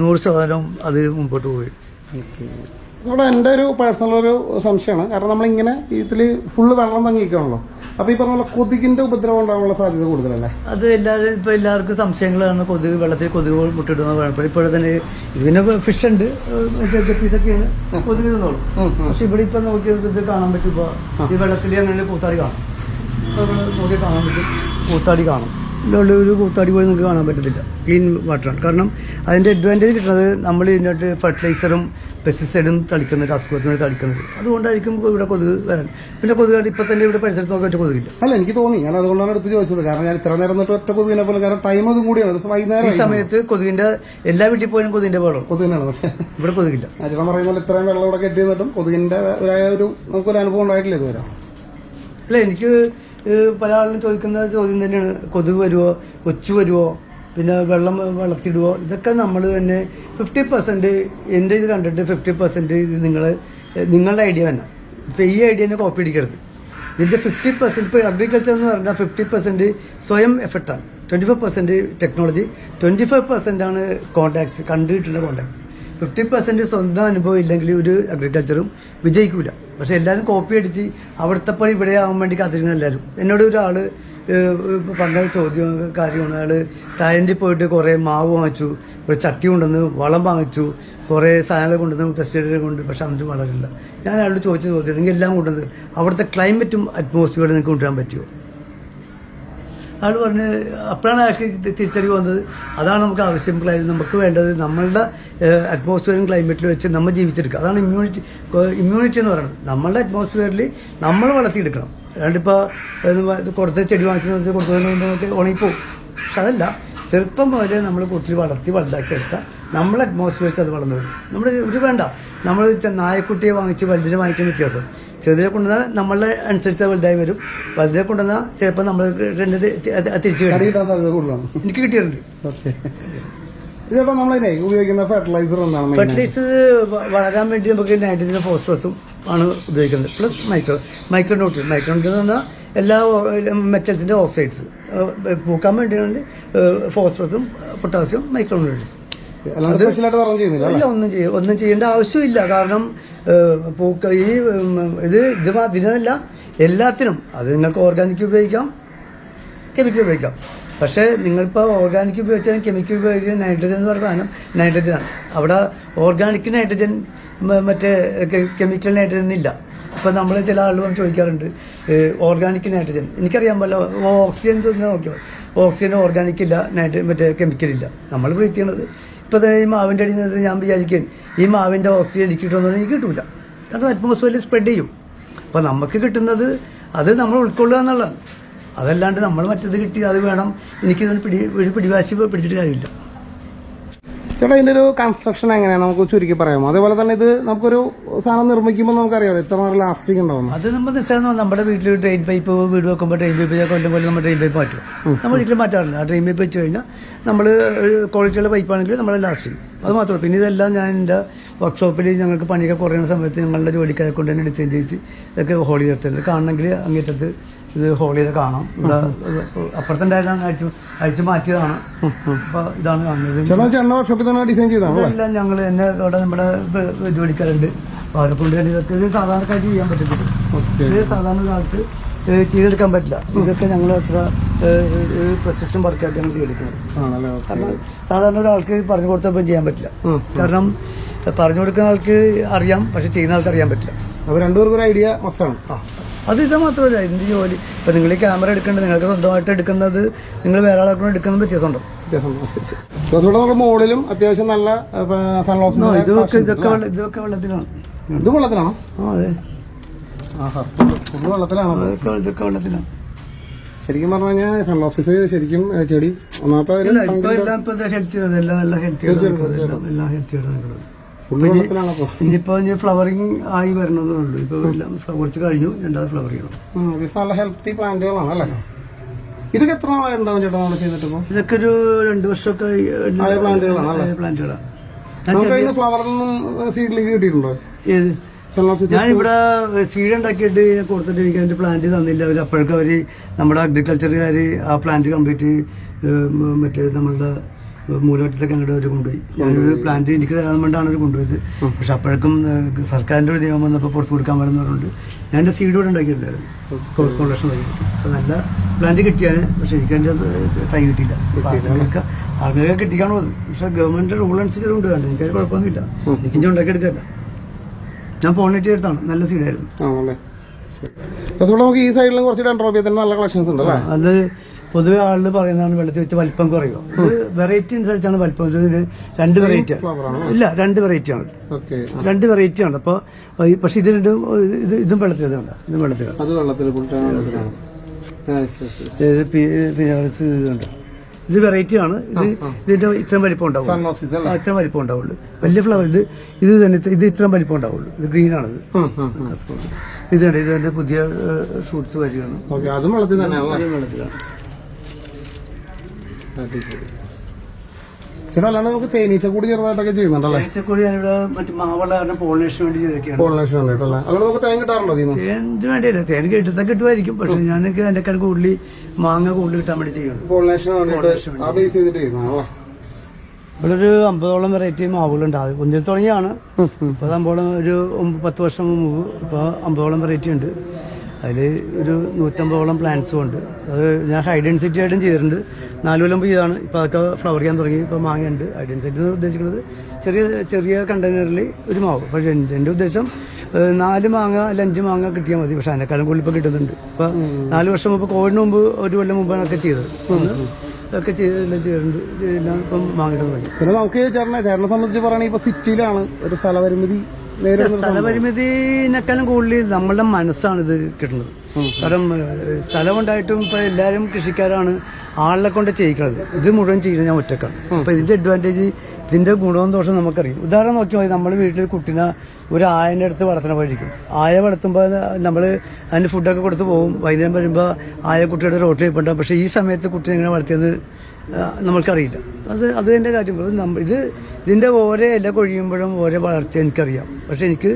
നൂറ് ശതമാനം അത് മുമ്പോട്ട് പോയി. ഇവിടെ എന്റെ ഒരു പേഴ്സണൽ ഒരു സംശയമാണ്. കാരണം നമ്മളിങ്ങനെ ഇതിൽ ഫുള്ള് വെള്ളം തങ്ങിയിരിക്കണല്ലോ അപ്പോൾ ഈ പറഞ്ഞ കൊതുകിന്റെ കൊതുകിന്റെ ഉപദ്രവം ഉണ്ടാകാനുള്ള സാധ്യത കൂടുതലല്ലേ? അത് എല്ലാവരും ഇപ്പൊ എല്ലാവർക്കും സംശയങ്ങളാണ് കൊതുക് വെള്ളത്തിൽ കൊതുക് മുട്ടിടുന്ന ഇപ്പോഴെ തന്നെ ഇതിന് ഫിഷ് ഉണ്ട്. പീസൊക്കെയാണ് കൊതുക് തിന്നോളൂ. പക്ഷെ ഇവിടെ ഇപ്പൊ നോക്കി ഇത് കാണാൻ പറ്റും ഇപ്പൊ ഈ വെള്ളത്തിൽ അങ്ങനെ പൂത്താടി കാണും. നോക്കി കാണാൻ പറ്റും പൂത്താടി കാണും. ഇതിലുള്ള ഒരു കൂത്താടി പോലും നിങ്ങൾക്ക് കാണാൻ പറ്റത്തില്ല. ക്ലീൻ വാട്ടറാണ് കാരണം അതിന്റെ അഡ്വാന്റേജ് കിട്ടുന്നത് നമ്മൾ ഇതിനകത്ത് ഫെർട്ടിലൈസറും പെസ്റ്റിസൈഡും തളിക്കുന്നത് അസുഖത്തിനോട് തളിക്കുന്നത്. അതുകൊണ്ടായിരിക്കും ഇവിടെ കൊതുക് വരാൻ. പിന്നെ കൊതുക് ഇപ്പം തന്നെ ഇവിടെ പരിസരത്ത് നോക്കാൻ ഒറ്റ കൊതുകില്ല. അല്ല എനിക്ക് തോന്നി. ഞാൻ അതുകൊണ്ടാണ് എടുത്ത് ചോദിച്ചത്. കാരണം ഞാൻ ഇത്ര നേരം തൊട്ട് ഒറ്റ കൊതുകിനെ പോലെ കാരണം ടൈം അതും കൂടിയാണ്. വൈകുന്നേരം ഈ സമയത്ത് കൊതുകിന്റെ എല്ലാ വീട്ടിൽ പോയാലും കൊതുകിന്റെ വെള്ളം കൊതുകിനാണ് പക്ഷേ ഇവിടെ കൊതുകില്ല. അച്ഛൻ പറയുന്ന പോലെ ഇത്രയും വെള്ളം ഇവിടെ കെട്ടി നിന്നിട്ടും കൊതുകിന്റെ ഒരു ഒരു നമുക്കൊരു അനുഭവം ഉണ്ടായിട്ടില്ല ഇതുവരെ. അല്ല എനിക്ക് പല ആളുകളും ചോദിക്കുന്ന ചോദ്യം തന്നെയാണ്. കൊതുക് വരുമോ കൊച്ചു വരുമോ പിന്നെ വെള്ളം വളർത്തിയിടുവോ? ഇതൊക്കെ നമ്മൾ തന്നെ ഫിഫ്റ്റി പെർസെന്റ് എന്റെ ഇത് കണ്ടിട്ട് ഫിഫ്റ്റി പെർസെന്റ് ഇത് നിങ്ങൾ നിങ്ങളുടെ ഐഡിയ തന്നെ. ഇപ്പോൾ ഈ ഐഡിയ തന്നെ കോപ്പി അടിക്കരുത്. ഇതിന്റെ ഫിഫ്റ്റി പെർസെന്റ് ഇപ്പോൾ അഗ്രികൾച്ചർ എന്ന് പറഞ്ഞാൽ ഫിഫ്റ്റി പെർസെന്റ് സ്വയം എഫക്റ്റാണ് twenty five percent technology twenty five percent ആണ് കോൺടാക്ട്സ് കണ്ടിട്ടുള്ള കോൺടാക്ട്സ് ഫിഫ്റ്റി പെർസെന്റ് സ്വന്തം അനുഭവം ഇല്ലെങ്കിൽ ഒരു അഗ്രികൾച്ചറും വിജയിക്കൂല. പക്ഷെ എല്ലാവരും കോപ്പി അടിച്ച് അവിടുത്തെ പോലെ ഇവിടെ ആവാൻ വേണ്ടി കാത്തിരിക്കുന്ന എല്ലാവരും എന്നോട് ഒരാൾ പറഞ്ഞ ചോദ്യം കാര്യമാണ്. അയാൾ തായന്റെ പോയിട്ട് കുറേ മാവ് വാങ്ങിച്ചു ഒരു ചട്ടി കൊണ്ടുവന്ന് വളം വാങ്ങിച്ചു കുറേ സാധനങ്ങൾ കൊണ്ടുവന്ന് പെസ്റ്റിസൈഡ് കൊണ്ട് പക്ഷെ എന്നിട്ട് വളരില്ല. ഞാൻ അയാളോട് ചോദിച്ച ചോദ്യം എല്ലാം കൊണ്ടുവന്ന് അവിടുത്തെ ക്ലൈമറ്റും അറ്റ്മോസ്ഫിയറും നിങ്ങൾക്ക് കൊണ്ടുവരാൻ പറ്റുമോ? ആൾ പറഞ്ഞ് അപ്പോഴാണ് അയാൾക്ക് തിരിച്ചറിവ് വന്നത്. അതാണ് നമുക്ക് ആവശ്യം. നമുക്ക് വേണ്ടത് നമ്മളുടെ അറ്റ്മോസ്ഫിയറും ക്ലൈമറ്റിൽ വെച്ച് നമ്മൾ ജീവിച്ചെടുക്കുക. അതാണ് ഇമ്മ്യൂണിറ്റി ഇമ്മ്യൂണിറ്റി എന്ന് പറയുന്നത്. നമ്മളുടെ അറ്റ്മോസ്ഫിയറിൽ നമ്മൾ വളർത്തിയെടുക്കണം. അല്ലാണ്ടിപ്പോൾ കൊടുത്ത ചെടി വാങ്ങിക്കുന്നത് മുമ്പ് നമുക്ക് ഉണങ്ങിപ്പോവും പക്ഷെ അതല്ല ചെറുപ്പം മുതലേ നമ്മൾ കുട്ടി വളർത്തി വലുതാക്കിയെടുക്കുക നമ്മളെ അറ്റ്മോസ്ഫിയർ വെച്ച് അത് വളർന്നു വരും. നമ്മൾ ഒരു വേണ്ട. നമ്മൾ നായക്കുട്ടിയെ വാങ്ങിച്ച് വലുതിനെ വാങ്ങിക്കുന്ന വ്യത്യാസം. ചെറുതിനെ കൊണ്ടുവന്നാൽ നമ്മളെ അനുസരിച്ച് വലുതായി വരും. വലുതിനെ കൊണ്ടുവന്നാൽ ചിലപ്പോൾ നമ്മൾ തിരിച്ചു എനിക്ക് കിട്ടിയിട്ടുണ്ട്. ഫെർട്ടിലൈസർ വളരാൻ വേണ്ടി നമുക്ക് നൈട്രജനും ഫോസ്ഫറസും ആണ് ഉപയോഗിക്കുന്നത്. Plus micro micro nutrient micro nutrient എന്ന് പറഞ്ഞാൽ എല്ലാ മെറ്റൽസിന്റെ ഓക്സൈഡ്സ് പൂക്കാൻ വേണ്ടിയാണ് ഫോസ്ഫറസും പൊട്ടാസ്യം മൈക്രോ ന്യൂട്രിയൻസ് ഇല്ല ഒന്നും ചെയ്യ ഒന്നും ചെയ്യേണ്ട ആവശ്യമില്ല. കാരണം പൂക്ക ഈ ഇത് ഇത് ഇതിനല്ല എല്ലാത്തിനും. അത് നിങ്ങൾക്ക് ഓർഗാനിക് ഉപയോഗിക്കാം കെമിക്കൽ ഉപയോഗിക്കാം. പക്ഷേ നിങ്ങളിപ്പോൾ ഓർഗാനിക് ഉപയോഗിച്ചാലും കെമിക്കൽ ഉപയോഗിക്കുന്ന നൈട്രജൻ എന്ന് പറഞ്ഞ സാധനം നൈട്രജനാണ് അവിടെ ഓർഗാനിക് നൈട്രജൻ മറ്റേ കെമിക്കൽ നൈട്രജൻ ഇല്ല അപ്പോൾ നമ്മൾ ചില ആളുകൾ ചോദിക്കാറുണ്ട് ഓർഗാനിക് നൈട്രജൻ എനിക്കറിയാൻ പറ്റില്ല ഓക്സിജൻ ചോദിച്ചാൽ നോക്കിയോ? ഓക്സിജൻ ഓർഗാനിക് ഇല്ല നൈട്രജൻ മറ്റേ കെമിക്കൽ ഇല്ല. നമ്മൾ ബ്രീത്ത് ചെയ്യണത് ഇപ്പോൾ തന്നെ ഈ മാവിന്റെ അടിയിൽ നിന്ന് ഞാൻ വിചാരിക്കും ഈ മാവിന്റെ ഓക്സിജൻ എനിക്ക് കിട്ടുമെന്ന് എനിക്ക് കിട്ടില്ല കാരണം അറ്റ്മോസ്ഫിയറിൽ സ്പ്രെഡ് ചെയ്യും. അപ്പോൾ നമുക്ക് കിട്ടുന്നത് അത് നമ്മൾ ഉൾക്കൊള്ളുക എന്നുള്ളതാണ്. അതല്ലാണ്ട് നമ്മൾ മറ്റത് കിട്ടി അത് വേണം. എനിക്കിതൊരു പിടി ഒരു പിടിവാശി പിടിച്ചിട്ട് കാര്യമില്ല. ചേട്ടാ ഇതിന്റെ ഒരു കൺസ്ട്രക്ഷൻ എങ്ങനെയാണ് നമുക്ക് ചുരുക്കി പറയാമോ അതേപോലെ തന്നെ ഇത് നമുക്കൊരു സാധനം നിർമ്മിക്കുമ്പോൾ നമുക്കറിയാം എത്ര നാൾ ലാസ്റ്റിംഗ് ഉണ്ടാവും അത് നമ്മൾ നിസ്സാരം നമ്മുടെ വീട്ടിൽ ട്രെയിൻ പൈപ്പ് വീട് വെക്കുമ്പോൾ ട്രെയിൻ പൈപ്പ് കൊല്ലം കൊല്ലം നമ്മൾ ട്രെയിൻ പൈപ്പ് മാറ്റും. നമ്മൾ വീട്ടിൽ മാറ്റാറില്ല. ആ ട്രെയിൻ പൈപ്പ് വെച്ച് കഴിഞ്ഞാൽ നമ്മൾ ക്വാളിറ്റിയുള്ള പൈപ്പാണെങ്കിൽ നമ്മൾ ലാസ്റ്റിംഗ് അത് മാത്രമേ പിന്നെ ഇതെല്ലാം ഞാൻ എന്റെ വർക്ക്ഷോപ്പിൽ ഞങ്ങൾക്ക് പണിയൊക്കെ കുറയുന്ന സമയത്ത് ഞങ്ങളുടെ ജോലിക്കാരെ കൊണ്ട് തന്നെ ഡിസൈൻ ചെയ്യിച്ച് ഇതൊക്കെ ഹോളി ചേർത്തുണ്ട് കാണണമെങ്കിൽ അങ്ങേറ്റത്ത് ഇത് ഹോളി ചെയ്ത് കാണാം. ഇവിടെ അപ്പുറത്തുണ്ടായതാണ് അഴിച്ചു അഴിച്ചു മാറ്റിയതാണ്. അപ്പൊ ഇതാണ് കാണുന്നത്. ഡിസൈൻ ഇതെല്ലാം ഞങ്ങൾ എന്നെ ഇവിടെ നമ്മുടെ ജോലിക്കാരുണ്ട് അപ്പോൾ അവരെ കൊണ്ട് ഇതൊക്കെ ഇത് സാധാരണക്കാർക്ക് ചെയ്യാൻ പറ്റത്തില്ല. ഇത് സാധാരണ കാലത്ത് ചെയ്തെടുക്കാൻ പറ്റില്ല. ഇതൊക്കെ ഞങ്ങൾ അത്ര പ്രസക്ഷൻ വർക്കായിട്ട് ഞങ്ങൾ ചെയ്തെടുക്കുന്നത്. കാരണം സാധാരണ ഒരാൾക്ക് പറഞ്ഞു കൊടുത്തപ്പോൾ ചെയ്യാൻ പറ്റില്ല. കാരണം പറഞ്ഞു കൊടുക്കുന്ന ആൾക്ക് അറിയാം പക്ഷെ ചെയ്യുന്ന ആൾക്ക് അറിയാൻ പറ്റില്ല. അപ്പോൾ രണ്ടുപേർക്കും ഒരു ഐഡിയ മസ്റ്റാണ് ആ അത് ഇത് മാത്രമല്ല എന്ത് ജോലി? ഇപ്പം നിങ്ങൾ ഈ ക്യാമറ എടുക്കേണ്ടത് നിങ്ങൾക്ക് സ്വന്തമായിട്ട് എടുക്കുന്നത് നിങ്ങൾ വേറെ ആളെ എടുക്കുന്നത് വ്യത്യാസമുണ്ടോ? നമുക്ക് മുകളിലും അത്യാവശ്യം നല്ല ഇതൊക്കെ ഇതൊക്കെ ഇതൊക്കെ വെള്ളത്തിലാണ്. ഇത് വെള്ളത്തിലാണോ? അതെ. വെള്ളത്തിലാണോ? ഇതൊക്കെ വെള്ളത്തിലാണ്. ശരിക്കും പറഞ്ഞു കഴിഞ്ഞാൽ ഫ്രണ്ട് ഓഫീസ് ശരിക്കും ചെടി ഒന്നാമത്തെ എല്ലാം ഹെൽത്തി എല്ലാം ഹെൽത്തി എല്ലാം എല്ലാം ഹെൽത്തി ഇനിയിപ്പോ ഇനി ഫ്ലവറിങ് ആയി വരണതേ ഉള്ളൂ ഇപ്പൊ എല്ലാം കുറച്ച് കഴിഞ്ഞു രണ്ടാമത് ഫ്ലവർ ചെയ്യണം. നല്ല ഹെൽത്തി പ്ലാന്റുകളാണ് അല്ലേ? ഇതൊക്കെ എത്ര നാളായി ഉണ്ടാവും ചേട്ടാ നമ്മൾ ചെയ്തിട്ട് ഇപ്പോൾ ഇതൊക്കെ ഒരു രണ്ടു വർഷമൊക്കെ പ്ലാന്റുകളാണ്? പ്ലാന്റുകളാണ് ഞാനിവിടെ സീഡ് ഉണ്ടാക്കിയിട്ട് കൊടുത്തിട്ട് എനിക്ക് അതിന്റെ പ്ലാന്റ് തന്നില്ല. അവർ അപ്പോഴൊക്കെ അവർ നമ്മുടെ അഗ്രികൾച്ചറുകാർ ആ പ്ലാന്റ് കംപ്ലീറ്റ് മറ്റേ നമ്മളുടെ മൂലവറ്റത്തൊക്കെ അങ്ങോട്ട് അവർ കൊണ്ടുപോയി. ഞാനൊരു പ്ലാന്റ് എനിക്ക് വേണ്ടിയാണ് അവർ കൊണ്ടുപോയത്. പക്ഷെ അപ്പോഴേക്കും സർക്കാരിന്റെ ഒരു നിയമം വന്നപ്പോൾ പുറത്ത് കൊടുക്കാൻ പറഞ്ഞുകൊണ്ട് ഞാൻ എന്റെ സീഡ് ഇവിടെ ഉണ്ടാക്കിയിട്ടുണ്ടായിരുന്നു. ക്രോസ് കോൺട്രക്ഷൻ വഴി നല്ല പ്ലാന്റ് കിട്ടിയാണ്. പക്ഷെ എനിക്ക് അതിന്റെ തൈ കിട്ടിയില്ല. ആർമികൾക്ക് ആളുകൾക്ക് കിട്ടിക്കാണോ അത്? പക്ഷെ ഗവൺമെന്റ് റൂൾ അനുസരിച്ച് കൊണ്ടുപോകണ്ട എനിക്കത് കുഴപ്പമൊന്നുമില്ല. എനിക്ക് ഇനി ഉണ്ടാക്കിയെടുക്കല്ല. ഞാൻ പോളിനേറ്റ് എടുത്താണ്. നല്ല സീഡായിരുന്നു നമുക്ക് ഈ സൈഡിലും കുറച്ച് ഡെൻഡ്രോബിയത്തിന് നല്ല കളക്ഷൻസ് ഉണ്ട് അല്ലേ? അത് പൊതുവെ ആളുകൾ പറയുന്നതാണ് വെള്ളത്തിൽ വെച്ച് വലിപ്പം കുറയുക. ഇത് വെറൈറ്റി അനുസരിച്ചാണ് വലിപ്പം. ഇതിന് രണ്ട് വെറൈറ്റി ആണ്. ഇല്ല രണ്ട് വെറൈറ്റി ആണ്. രണ്ട് വെറൈറ്റി ആണ്. അപ്പോൾ പക്ഷെ ഇത് രണ്ടും ഇത് ഇതും വെള്ളത്തിൽ ഇതുണ്ട് ഇതും വെള്ളത്തിൽ. ഇത് പിന്നെ ഇതുണ്ട്. ഇത് വെറൈറ്റി ആണ്. ഇത് ഇതിന്റെ ഇത്രയും വലിപ്പം ഉണ്ടാവും ഇത്രയും വലിപ്പം ഉണ്ടാവുള്ളൂ. വലിയ ഫ്ലവർ ഇത് ഇത് തന്നെ ഇത് ഇത്രയും വലിപ്പം ഉണ്ടാവുള്ളൂ. ഇത് ഗ്രീൻ ആണ് ഇത്. ഇത് തന്നെ ഇത് തന്നെ പുതിയ ഫ്രൂട്ട്സ് വരികയാണ് അതും വെള്ളത്തിലാണ്. ചേട്ടാ അല്ലാണ്ട് നമുക്ക് തേനീച്ച കൂടി ചെറുതായിട്ടൊക്കെ ചെയ്യുന്നുണ്ടല്ലേ? കൂടി ഞാനിവിടെ മറ്റു മാവള പോളിനേഷന് വേണ്ടി ചെയ്തൊക്കെയാണ് പോളിനേഷൻ വേണ്ടിട്ടല്ലേ അതുകൊണ്ട് നമുക്ക് തേൻ കിട്ടാറുണ്ടോ ഇതിന് തേനിന് വേണ്ടിയല്ല. തേൻ കിട്ടുന്ന കിട്ടുമായിരിക്കും. പക്ഷെ ഞാനൊക്കെ എന്റെ കാര്യം കൂടുതൽ മാങ്ങ കൂടുതൽ കിട്ടാൻ വേണ്ടി ചെയ്യുന്നു പോളിനേഷൻ ബേസ് ചെയ്തിട്ട് ചെയ്യുന്നതാണല്ലേ ഇവിടെ ഒരു അമ്പതോളം വെറൈറ്റി മാവുകളുണ്ട്. അത് ഒന്നിൽ തുടങ്ങിയാണ് ഇപ്പോൾ അമ്പോളം ഒരു പത്ത് വർഷം മുമ്പ് ഇപ്പോൾ അമ്പതോളം വെറൈറ്റി ഉണ്ട്. അതിൽ ഒരു നൂറ്റമ്പതോളം പ്ലാന്റ്സും ഉണ്ട്. അത് ഞാൻ ഹൈ ഡെൻസിറ്റി ആയിട്ടും ചെയ്തിട്ടുണ്ട്. നാല് കൊല്ലം ചെയ്താണ് ഇപ്പോൾ അതൊക്കെ ഫ്ലവർ ചെയ്യാൻ തുടങ്ങി. ഇപ്പോൾ മാങ്ങയുണ്ട്. ഹൈ ഡെൻസിറ്റി എന്ന് ഉദ്ദേശിക്കുന്നത് ചെറിയ ചെറിയ കണ്ടെയ്നറിൽ ഒരു മാവ്. പക്ഷേ എന്റെ ഉദ്ദേശം. നാല് മാങ്ങ അല്ല അഞ്ച് മാങ്ങ കിട്ടിയാൽ മതി. പക്ഷെ അതിനേക്കാളും കൂടുതൽ ഇപ്പോൾ കിട്ടുന്നുണ്ട്. ഇപ്പോൾ നാല് വർഷം മുമ്പ് കോവിഡിന് മുമ്പ് ഒരു കൊല്ലം മുമ്പാണ് ഒക്കെ ചെയ്തത്. അതൊക്കെ ഒക്കെ ചെയ്ത് എല്ലാം ചെയ്തിട്ടുണ്ട്. എല്ലാം ഇപ്പം വാങ്ങിയിട്ട് തുടങ്ങി. പിന്നെ നമുക്ക് ചേട്ടനെ ചേട്ടനെ സംബന്ധിച്ച് പറയുകയാണെങ്കിൽ ഇപ്പൊ സിറ്റിയിലാണ് ഒരു സ്ഥലപരിമിതി സ്ഥലപരിമിതിനേക്കാളും കൂടുതൽ നമ്മളുടെ മനസ്സാണ് ഇത് കിട്ടുന്നത് കാരണം സ്ഥലമുണ്ടായിട്ടും ഇപ്പൊ എല്ലാവരും കൃഷിക്കാരാണ്. ആളെ കൊണ്ട് ചെയ്യിക്കണത്. ഇത് മുഴുവൻ ചെയ്യുന്നത് ഞാൻ ഒറ്റക്കാണ്. അപ്പൊ ഇതിന്റെ അഡ്വാന്റേജ് ഇതിന്റെ ഗുണവും ദോഷം നമുക്കറിയും. ഉദാഹരണം നോക്കിയാൽ മതി. നമ്മുടെ വീട്ടിൽ കുട്ടീനെ ഒരു ആയന്റെ അടുത്ത് വളർത്തണ വഴിക്കും ആയ വളർത്തുമ്പോൾ നമ്മൾ അതിന് ഫുഡൊക്കെ കൊടുത്ത് പോകും വൈകുന്നേരം വരുമ്പോൾ ആയ കുട്ടിയുടെ റോട്ടിൽ പോകണ്ട പക്ഷേ ഈ സമയത്ത് കുട്ടി എങ്ങനെ വളർത്തിയത് നമ്മൾക്കറിയില്ല. അത് അത് എന്റെ കാര്യം. ഇത് ഇതിന്റെ ഓരോ ഇല കൊഴിയുമ്പോഴും ഓരോ വളർച്ച എനിക്കറിയാം. പക്ഷെ എനിക്ക്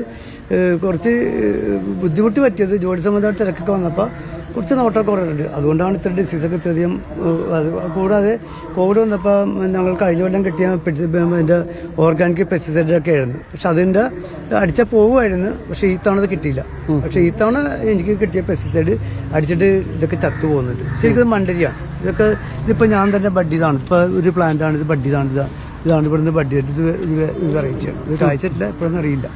കുറച്ച് ബുദ്ധിമുട്ട് പറ്റിയത് ജോലി സംബന്ധമായിട്ട് തിരക്കൊക്കെ വന്നപ്പോൾ കുറച്ച് നോട്ടൊക്കെ കുറവുണ്ട്. അതുകൊണ്ടാണ് ഇത്ര ഡിസീസൊക്കെ ഇത്രയധികം കൂടാതെ കോവിഡ് വന്നപ്പോൾ ഞങ്ങൾ കഴിഞ്ഞ കൊല്ലം കിട്ടിയ അതിന്റെ ഓർഗാനിക് പെസ്റ്റിസൈഡൊക്കെ ആയിരുന്നു. പക്ഷെ അതിന്റെ അടിച്ച പോവുമായിരുന്നു പക്ഷെ ഈ തവണ അത് കിട്ടിയില്ല. പക്ഷെ ഈ തവണ എനിക്ക് കിട്ടിയ പെസ്റ്റിസൈഡ് അടിച്ചിട്ട് ഇതൊക്കെ ചത്തു പോകുന്നുണ്ട്. ശരിക്കും മണ്ടരിയാണ് ഇതൊക്കെ ഇതിപ്പോൾ ഞാൻ തന്നെ ബഡ് ഇപ്പോൾ ഒരു പ്ലാന്റാണ് ഇത് ബഡ് ചെയ്താണ് ഇതാണ് ഇവിടുന്ന് ബഡ് ചെയ്തിട്ട് ഇത് വെറൈറ്റിയാണ് ഇത് കായ്ച്ചിട്ടില്ല ഇപ്പോഴൊന്നും അറിയില്ല.